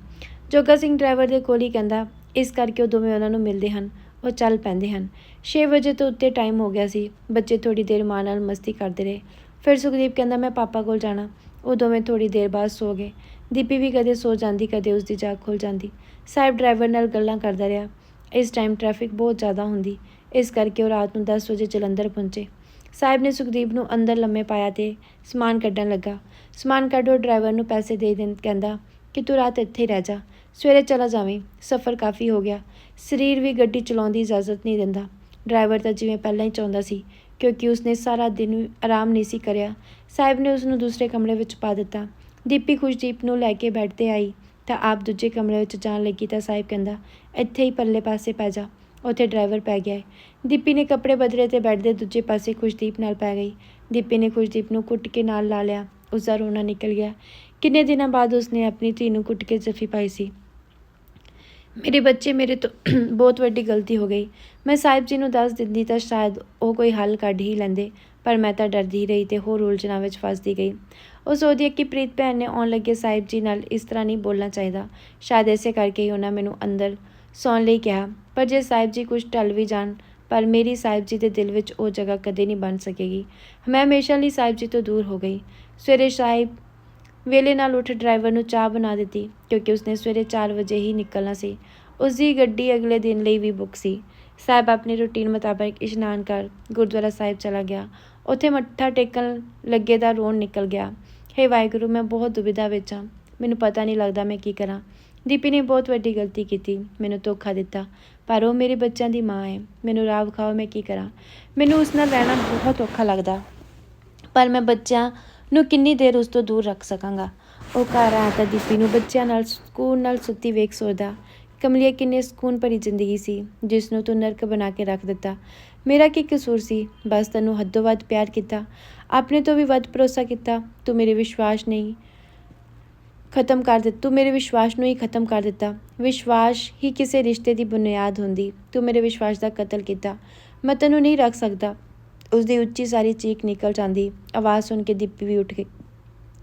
ਜੋਗਾ ਸਿੰਘ ਡਰਾਈਵਰ ਦੇ ਕੋਲ ਹੀ ਕਹਿੰਦਾ, ਇਸ ਕਰਕੇ ਉਹ ਦੋਵੇਂ ਉਹਨਾਂ ਨੂੰ ਮਿਲਦੇ ਹਨ। ਉਹ ਚੱਲ ਪੈਂਦੇ ਹਨ। 6 ਵਜੇ ਤੋਂ ਉੱਤੇ ਟਾਈਮ ਹੋ ਗਿਆ ਸੀ। ਬੱਚੇ ਥੋੜੀ ਦੇਰ ਮਾਂ ਨਾਲ ਮਸਤੀ ਕਰਦੇ ਰਹੇ। ਫਿਰ ਸੁਖਦੀਪ ਕਹਿੰਦਾ, ਮੈਂ ਪਾਪਾ ਕੋਲ ਜਾਣਾ। ਉਹ ਦੋਵੇਂ ਥੋੜੀ ਦੇਰ ਬਾਅਦ ਸੋ ਗਏ ਦੀਪੀ ਵੀ ਕਦੇ ਸੋ ਜਾਂਦੀ, ਕਦੇ ਉਸ ਦੀ ਜਾਗ ਖੁੱਲ ਜਾਂਦੀ। ਸਾਹਿਬ ਡਰਾਈਵਰ ਨਾਲ ਗੱਲਾਂ ਕਰਦਾ ਰਿਹਾ। ਇਸ ਟਾਈਮ ਟ੍ਰੈਫਿਕ ਬਹੁਤ ਜ਼ਿਆਦਾ ਹੁੰਦੀ। ਇਸ ਕਰਕੇ ਉਹ ਰਾਤ ਨੂੰ 10 ਵਜੇ ਜਲੰਧਰ ਪਹੁੰਚੇ। ਸਾਹਿਬ ਨੇ ਸੁਖਦੀਪ ਨੂੰ ਅੰਦਰ ਲੰਮੇ ਪਾਇਆ ਤੇ ਸਮਾਨ ਕੱਢਣ ਲੱਗਾ। ਸਮਾਨ ਕੱਢੋ, ਡਰਾਈਵਰ ਨੂੰ ਪੈਸੇ ਦੇ ਦੇਣ, ਕਹਿੰਦਾ, ਕਿ ਤੂੰ ਰਾਤ ਇੱਥੇ ਰਹਿ ਜਾ। ਸਵੇਰੇ ਚਲਾ ਜਾਵੇਂ। ਸਫ਼ਰ ਕਾਫੀ ਹੋ ਗਿਆ। ਸਰੀਰ ਵੀ ਗੱਡੀ ਚਲਾਉਣ ਦੀ ਇਜਾਜ਼ਤ ਨਹੀਂ ਦਿੰਦਾ। ਡਰਾਈਵਰ ਤਾਂ ਜਿਵੇਂ ਪਹਿਲਾਂ ਹੀ ਚਾਹੁੰਦਾ ਸੀ, ਕਿਉਂਕਿ ਉਸਨੇ ਸਾਰਾ ਦਿਨ ਆਰਾਮ ਨਹੀਂ ਸੀ ਕਰਿਆ। ਸਾਹਿਬ ਨੇ ਉਸ ਨੂੰ ਦੂਸਰੇ ਕਮਰੇ ਵਿੱਚ ਪਾ ਦਿੱਤਾ। ਦੀਪੀ ਖੁਸ਼ਦੀਪ ਨੂੰ ਲੈ ਕੇ ਬੈੱਡ ਤੇ ਆਈ, ਤਾਂ ਆਪ ਦੂਜੇ ਕਮਰੇ ਵਿੱਚ ਜਾਣ ਲੱਗੀ ਤਾਂ ਸਾਹਿਬ ਕਹਿੰਦਾ, ਇੱਥੇ ਹੀ ਪਰਲੇ ਪਾਸੇ ਪੈ ਜਾ, ਉੱਥੇ ਡਰਾਈਵਰ ਪੈ ਗਿਆ ਹੈ ਦੀਪੀ ਨੇ ਕੱਪੜੇ ਬਦਲੇ ਤੇ ਬੈੱਡ ਦੇ ਦੂਜੇ ਪਾਸੇ ਖੁਸ਼ਦੀਪ ਨਾਲ ਪੈ ਗਈ। ਦੀਪੀ ਨੇ ਖੁਸ਼ਦੀਪ ਨੂੰ ਕੁੱਟ ਕੇ ਨਾਲ ਲਾ ਲਿਆ। ਉਸ ਦਾ ਰੋਣਾ ਨਿਕਲ ਗਿਆ। ਕਿੰਨੇ ਦਿਨਾਂ ਬਾਅਦ ਉਸਨੇ ਆਪਣੀ ਧੀ ਨੂੰ ਕੁੱਟ ਕੇ ਜੱਫੀ ਪਾਈ ਸੀ। ਮੇਰੇ ਬੱਚੇ ਮੇਰੇ ਤੋਂ [CLEARS THROAT] ਬਹੁਤ ਵੱਡੀ ਗਲਤੀ ਹੋ ਗਈ। ਮੈਂ ਸਾਹਿਬ ਜੀ ਨੂੰ ਦੱਸ ਦਿੰਦੀ ਤਾਂ ਸ਼ਾਇਦ ਉਹ ਕੋਈ ਹੱਲ ਕੱਢ ਹੀ ਲੈਂਦੇ, ਪਰ ਮੈਂ ਤਾਂ ਡਰਦੀ ਰਹੀ ਤੇ ਹੋਰ ਉਲਝਣਾਂ ਵਿੱਚ ਫਸਦੀ ਗਈ। ਉਹ ਸੋਚਦੀ ਹੈ ਕਿ ਪ੍ਰੀਤ ਭੈਣ ਨੇ ਆਉਣ ਲੱਗੇ ਸਾਹਿਬ ਜੀ ਨਾਲ ਇਸ ਤਰ੍ਹਾਂ ਨਹੀਂ ਬੋਲਣਾ ਚਾਹੀਦਾ। ਸ਼ਾਇਦ ਇਸੇ ਕਰਕੇ ਹੀ ਉਹਨਾਂ ਮੈਨੂੰ ਅੰਦਰ ਸੌਣ ਲਈ ਕਿਹਾ। ਪਰ ਜੇ ਸਾਹਿਬ ਜੀ ਕੁਝ ਟਲ ਵੀ ਜਾਣ, ਪਰ ਮੇਰੀ ਸਾਹਿਬ ਜੀ ਦੇ ਦਿਲ ਵਿੱਚ ਉਹ ਜਗ੍ਹਾ ਕਦੇ ਨਹੀਂ ਬਣ ਸਕੇਗੀ। ਮੈਂ ਹਮੇਸ਼ਾ ਲਈ ਸਾਹਿਬ ਜੀ ਤੋਂ ਦੂਰ ਹੋ ਗਈ। ਸਵੇਰੇ ਸਾਹਿਬ ਵੇਲੇ ਨਾਲ ਉੱਠ ਡਰਾਈਵਰ ਨੂੰ ਚਾਹ ਬਣਾ ਦਿੱਤੀ, ਕਿਉਂਕਿ ਉਸਨੇ ਸਵੇਰੇ 4 ਵਜੇ ਹੀ ਨਿਕਲਣਾ ਸੀ। ਉਸ ਦੀ ਗੱਡੀ ਅਗਲੇ ਦਿਨ ਲਈ ਵੀ ਬੁੱਕ ਸੀ। ਸਾਹਿਬ ਆਪਣੀ ਰੁਟੀਨ ਮੁਤਾਬਕ ਇਸ਼ਨਾਨ ਕਰ ਗੁਰਦੁਆਰਾ ਸਾਹਿਬ ਚਲਾ ਗਿਆ। ਉੱਥੇ ਮੱਥਾ ਟੇਕਣ ਲੱਗੇ ਦਾ ਰੋਣ ਨਿਕਲ ਗਿਆ। ਹੇ ਵਾਹਿਗੁਰੂ, ਮੈਂ ਬਹੁਤ ਦੁਬਿਧਾ ਵਿੱਚ ਹਾਂ। ਮੈਨੂੰ ਪਤਾ ਨਹੀਂ ਲੱਗਦਾ ਮੈਂ ਕੀ ਕਰਾਂ। ਦੀਪੀ ਨੇ ਬਹੁਤ ਵੱਡੀ ਗਲਤੀ ਕੀਤੀ। ਮੈਨੂੰ ਧੋਖਾ ਦਿੱਤਾ। ਪਰ ਉਹ ਮੇਰੇ ਬੱਚਿਆਂ ਦੀ ਮਾਂ ਹੈ। ਮੈਨੂੰ ਰਾਹ ਵਿਖਾਓ ਮੈਂ ਕੀ ਕਰਾਂ? ਮੈਨੂੰ ਉਸ ਨਾਲ ਰਹਿਣਾ ਬਹੁਤ ਔਖਾ ਲੱਗਦਾ। ਪਰ ਮੈਂ ਬੱਚਿਆਂ ਨੂੰ ਕਿੰਨੀ ਦੇਰ ਉਸ ਤੋਂ ਦੂਰ ਰੱਖ ਸਕਾਂਗਾ? ਉਹ ਘਰ ਆਇਆ ਤਾਂ ਦੀਪੀ ਨੂੰ ਬੱਚਿਆਂ ਨਾਲ ਸਕੂਨ ਨਾਲ ਸੁੱਤੀ ਵੇਖ ਸੋਚਦਾ, ਕਮਲੀਆ ਕਿੰਨੇ ਸਕੂਨ ਭਰੀ ਜ਼ਿੰਦਗੀ ਸੀ, ਜਿਸ ਨੂੰ ਤੂੰ ਨਰਕ ਬਣਾ ਕੇ ਰੱਖ ਦਿੱਤਾ। ਮੇਰਾ ਕੀ ਕਸੂਰ ਸੀ? ਬਸ ਤੈਨੂੰ ਹੱਦੋਂ ਵੱਧ ਪਿਆਰ ਕੀਤਾ। ਆਪਣੇ ਤੋਂ ਵੀ ਵੱਧ ਭਰੋਸਾ ਕੀਤਾ। ਤੂੰ ਮੇਰੇ ਵਿਸ਼ਵਾਸ ਨਹੀਂ ਖਤਮ ਕਰ ਦਿੱਤਾ ਤੂੰ ਮੇਰੇ ਵਿਸ਼ਵਾਸ ਨੂੰ ਹੀ ਖਤਮ ਕਰ ਦਿੱਤਾ। ਵਿਸ਼ਵਾਸ ਹੀ ਕਿਸੇ ਰਿਸ਼ਤੇ ਦੀ ਬੁਨਿਆਦ ਹੁੰਦੀ। ਤੂੰ ਮੇਰੇ ਵਿਸ਼ਵਾਸ ਦਾ ਕਤਲ ਕੀਤਾ। ਮੈਂ ਤੈਨੂੰ ਨਹੀਂ ਰੱਖ ਸਕਦਾ। ਉਸ ਦੀ ਉੱਚੀ ਸਾਰੀ ਚੀਕ ਨਿਕਲ ਜਾਂਦੀ। ਆਵਾਜ਼ ਸੁਣ ਕੇ ਦੀਪੀ ਵੀ ਉੱਠ ਗਈ।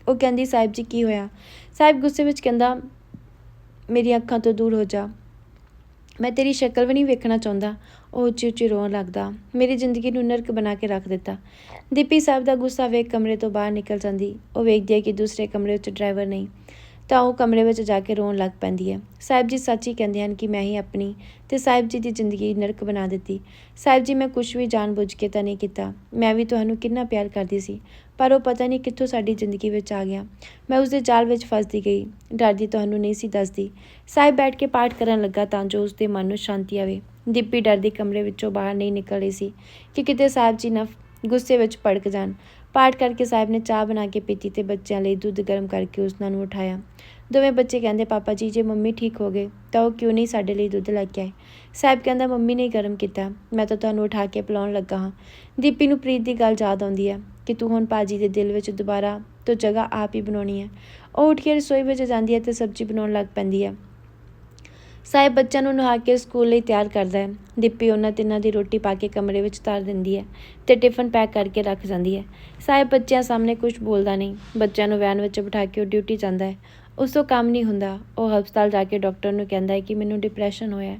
ਉਹ ਕਹਿੰਦੀ, ਸਾਹਿਬ ਜੀ, ਕੀ ਹੋਇਆ? ਸਾਹਿਬ ਗੁੱਸੇ ਵਿੱਚ ਕਹਿੰਦਾ ਮੇਰੀ ਅੱਖਾਂ ਤੋਂ ਦੂਰ ਹੋ ਜਾ। ਮੈਂ ਤੇਰੀ ਸ਼ਕਲ ਵੀ ਨਹੀਂ ਵੇਖਣਾ ਚਾਹੁੰਦਾ। ਉਹ ਉੱਚੀ ਉੱਚੀ ਰੋਣ ਲੱਗਦਾ। ਮੇਰੀ ਜ਼ਿੰਦਗੀ ਨੂੰ ਨਰਕ ਬਣਾ ਕੇ ਰੱਖ ਦਿੱਤਾ। ਦੀਪੀ ਸਾਹਿਬ ਦਾ ਗੁੱਸਾ ਵੇਖ ਕਮਰੇ ਤੋਂ ਬਾਹਰ ਨਿਕਲ ਜਾਂਦੀ। ਉਹ ਵੇਖਦੀ ਹੈ ਕਿ ਦੂਸਰੇ ਕਮਰੇ ਵਿੱਚ ਡਰਾਈਵਰ ਨਹੀਂ। ਤਾਂ ਉਹ ਕਮਰੇ ਵਿੱਚ ਜਾ ਕੇ ਰੋਣ ਲੱਗ ਪੈਂਦੀ ਹੈ। ਸਾਹਿਬ ਜੀ ਸੱਚ ਹੀ ਕਹਿੰਦੇ ਹਨ ਕਿ ਮੈਂ ਹੀ ਆਪਣੀ ਤੇ ਸਾਹਿਬ ਜੀ ਦੀ ਜ਼ਿੰਦਗੀ ਨਰਕ ਬਣਾ ਦਿੱਤੀ। ਸਾਹਿਬ ਜੀ, ਮੈਂ ਕੁਝ ਵੀ ਜਾਣਬੁੱਝ ਕੇ ਤਾਂ ਨਹੀਂ ਕੀਤਾ। ਮੈਂ ਵੀ ਤੁਹਾਨੂੰ ਕਿੰਨਾ ਪਿਆਰ ਕਰਦੀ ਸੀ, ਪਰ ਉਹ ਪਤਾ ਨਹੀਂ ਕਿੱਥੋਂ ਸਾਡੀ ਜ਼ਿੰਦਗੀ ਵਿੱਚ ਆ ਗਿਆ। ਮੈਂ ਉਸ ਦੇ ਜਾਲ ਵਿੱਚ ਫਸਦੀ ਗਈ, ਡਰਦੀ ਤੁਹਾਨੂੰ ਨਹੀਂ ਸੀ ਦੱਸਦੀ। ਸਾਹਿਬ ਬੈਠ ਕੇ ਪਾਠ ਕਰਨ ਲੱਗਾ ਤਾਂ ਜੋ ਉਸ ਦੇ ਮਨ ਨੂੰ ਸ਼ਾਂਤੀ ਆਵੇ। ਦੀਪੀ ਡਰਦੀ ਕਮਰੇ ਵਿੱਚੋਂ ਬਾਹਰ ਨਹੀਂ ਨਿਕਲ ਰਹੀ ਸੀ ਕਿ ਕਿਤੇ ਸਾਹਿਬ ਜੀ ਨਾ ਗੁੱਸੇ ਵਿੱਚ ਭੜਕ ਜਾਣ। ਪਾਠ ਕਰਕੇ ਸਾਹਿਬ ਨੇ ਚਾਹ ਬਣਾ ਕੇ ਪੀਤੀ ਤੇ ਬੱਚਿਆਂ ਲਈ ਦੁੱਧ ਗਰਮ ਕਰਕੇ ਉਸਨਾਂ ਨੂੰ ਉਠਾਇਆ। ਦੋਵੇਂ ਬੱਚੇ ਕਹਿੰਦੇ, ਪਾਪਾ ਜੀ, ਜੇ ਮੰਮੀ ਠੀਕ ਹੋ ਗਏ, ਤਾਂ ਉਹ ਕਿਉਂ ਨਹੀਂ ਸਾਡੇ ਲਈ ਦੁੱਧ ਲੈ ਕੇ ਆਏ? ਸਾਹਿਬ ਕਹਿੰਦਾ, ਮੰਮੀ ਨੇ ਗਰਮ ਕੀਤਾ। ਮੈਂ ਤਾਂ ਤੁਹਾਨੂੰ ਉਠਾ ਕੇ ਪਿਲਾਉਣ ਲੱਗਾ ਹਾਂ। ਦੀਪੀ ਨੂੰ ਪ੍ਰੀਤ ਦੀ ਗੱਲ ਯਾਦ ਆਉਂਦੀ ਹੈ ਕਿ ਤੂੰ ਹੁਣ ਪਾਜੀ ਦੇ ਦਿਲ ਵਿੱਚ ਦੁਬਾਰਾ ਤੋਂ ਜਗ੍ਹਾ ਆਪ ਹੀ ਬਣਾਉਣੀ ਹੈ। ਉਹ ਉੱਠ ਕੇ ਰਸੋਈ ਵਿੱਚ ਜਾਂਦੀ ਹੈ ਤੇ ਸਬਜ਼ੀ ਬਣਾਉਣ ਲੱਗ ਪੈਂਦੀ ਹੈ। ਸਾਹਿਬ ਬੱਚਿਆਂ ਨੂੰ ਨਹਾ ਕੇ ਸਕੂਲ ਲਈ ਤਿਆਰ ਕਰਦਾ ਹੈ। ਦੀਪੀ ਉਹਨਾਂ ਤਿੰਨਾਂ ਦੀ ਰੋਟੀ ਪਾ ਕੇ ਕਮਰੇ ਵਿੱਚ ਧਰ ਦਿੰਦੀ ਹੈ ਤੇ ਟਿਫਨ ਪੈਕ ਕਰਕੇ ਰੱਖ ਜਾਂਦੀ ਹੈ। ਸਾਹਿਬ ਬੱਚਿਆਂ ਸਾਹਮਣੇ ਕੁਝ ਬੋਲਦਾ ਨਹੀਂ। ਬੱਚਿਆਂ ਨੂੰ ਵੈਨ ਵਿੱਚ ਬਿਠਾ ਕੇ ਉਹ ਡਿਊਟੀ ਜਾਂਦਾ ਹੈ। ਉਸ ਤੋਂ ਕੰਮ ਨਹੀਂ ਹੁੰਦਾ। ਉਹ ਹਸਪਤਾਲ ਜਾ ਕੇ ਡਾਕਟਰ ਨੂੰ ਕਹਿੰਦਾ ਹੈ ਕਿ ਮੈਨੂੰ ਡਿਪਰੈਸ਼ਨ ਹੋਇਆ ਹੈ।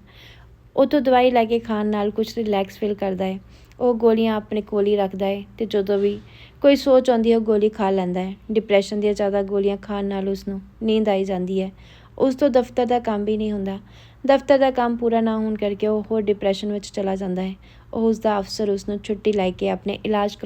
ਉਤੋਂ ਦਵਾਈ ਲੈ ਕੇ ਖਾਣ ਨਾਲ ਕੁਝ ਰਿਲੈਕਸ ਫੀਲ ਕਰਦਾ ਹੈ। ਉਹ ਗੋਲੀਆਂ ਆਪਣੇ ਕੋਲ ਹੀ ਰੱਖਦਾ ਹੈ ਤੇ ਜਦੋਂ ਵੀ ਕੋਈ ਸੋਚ ਆਉਂਦੀ ਹੈ ਉਹ ਗੋਲੀ ਖਾ ਲੈਂਦਾ ਹੈ। ਡਿਪਰੈਸ਼ਨ ਦੀਆਂ ਜ਼ਿਆਦਾ ਗੋਲੀਆਂ ਖਾਣ ਨਾਲ ਉਸ ਨੂੰ ਨੀਂਦ ਆਈ ਜਾਂਦੀ ਹੈ। ਉਸ ਤੋਂ ਦਫ਼ਤਰ ਦਾ ਕੰਮ ਵੀ ਨਹੀਂ ਹੁੰਦਾ। ਦਫ਼ਤਰ ਦਾ ਕੰਮ ਪੂਰਾ ਨਾ ਹੋਣ ਕਰਕੇ ਉਹ ਹੋਰ ਡਿਪਰੈਸ਼ਨ ਵਿੱਚ ਚਲਾ ਜਾਂਦਾ ਹੈ। ਉਹ ਉਸ ਦਾ ਅਫਸਰ ਉਸ ਨੂੰ ਛੁੱਟੀ ਲੈ ਕੇ ਆਪਣੇ ਇਲਾਜ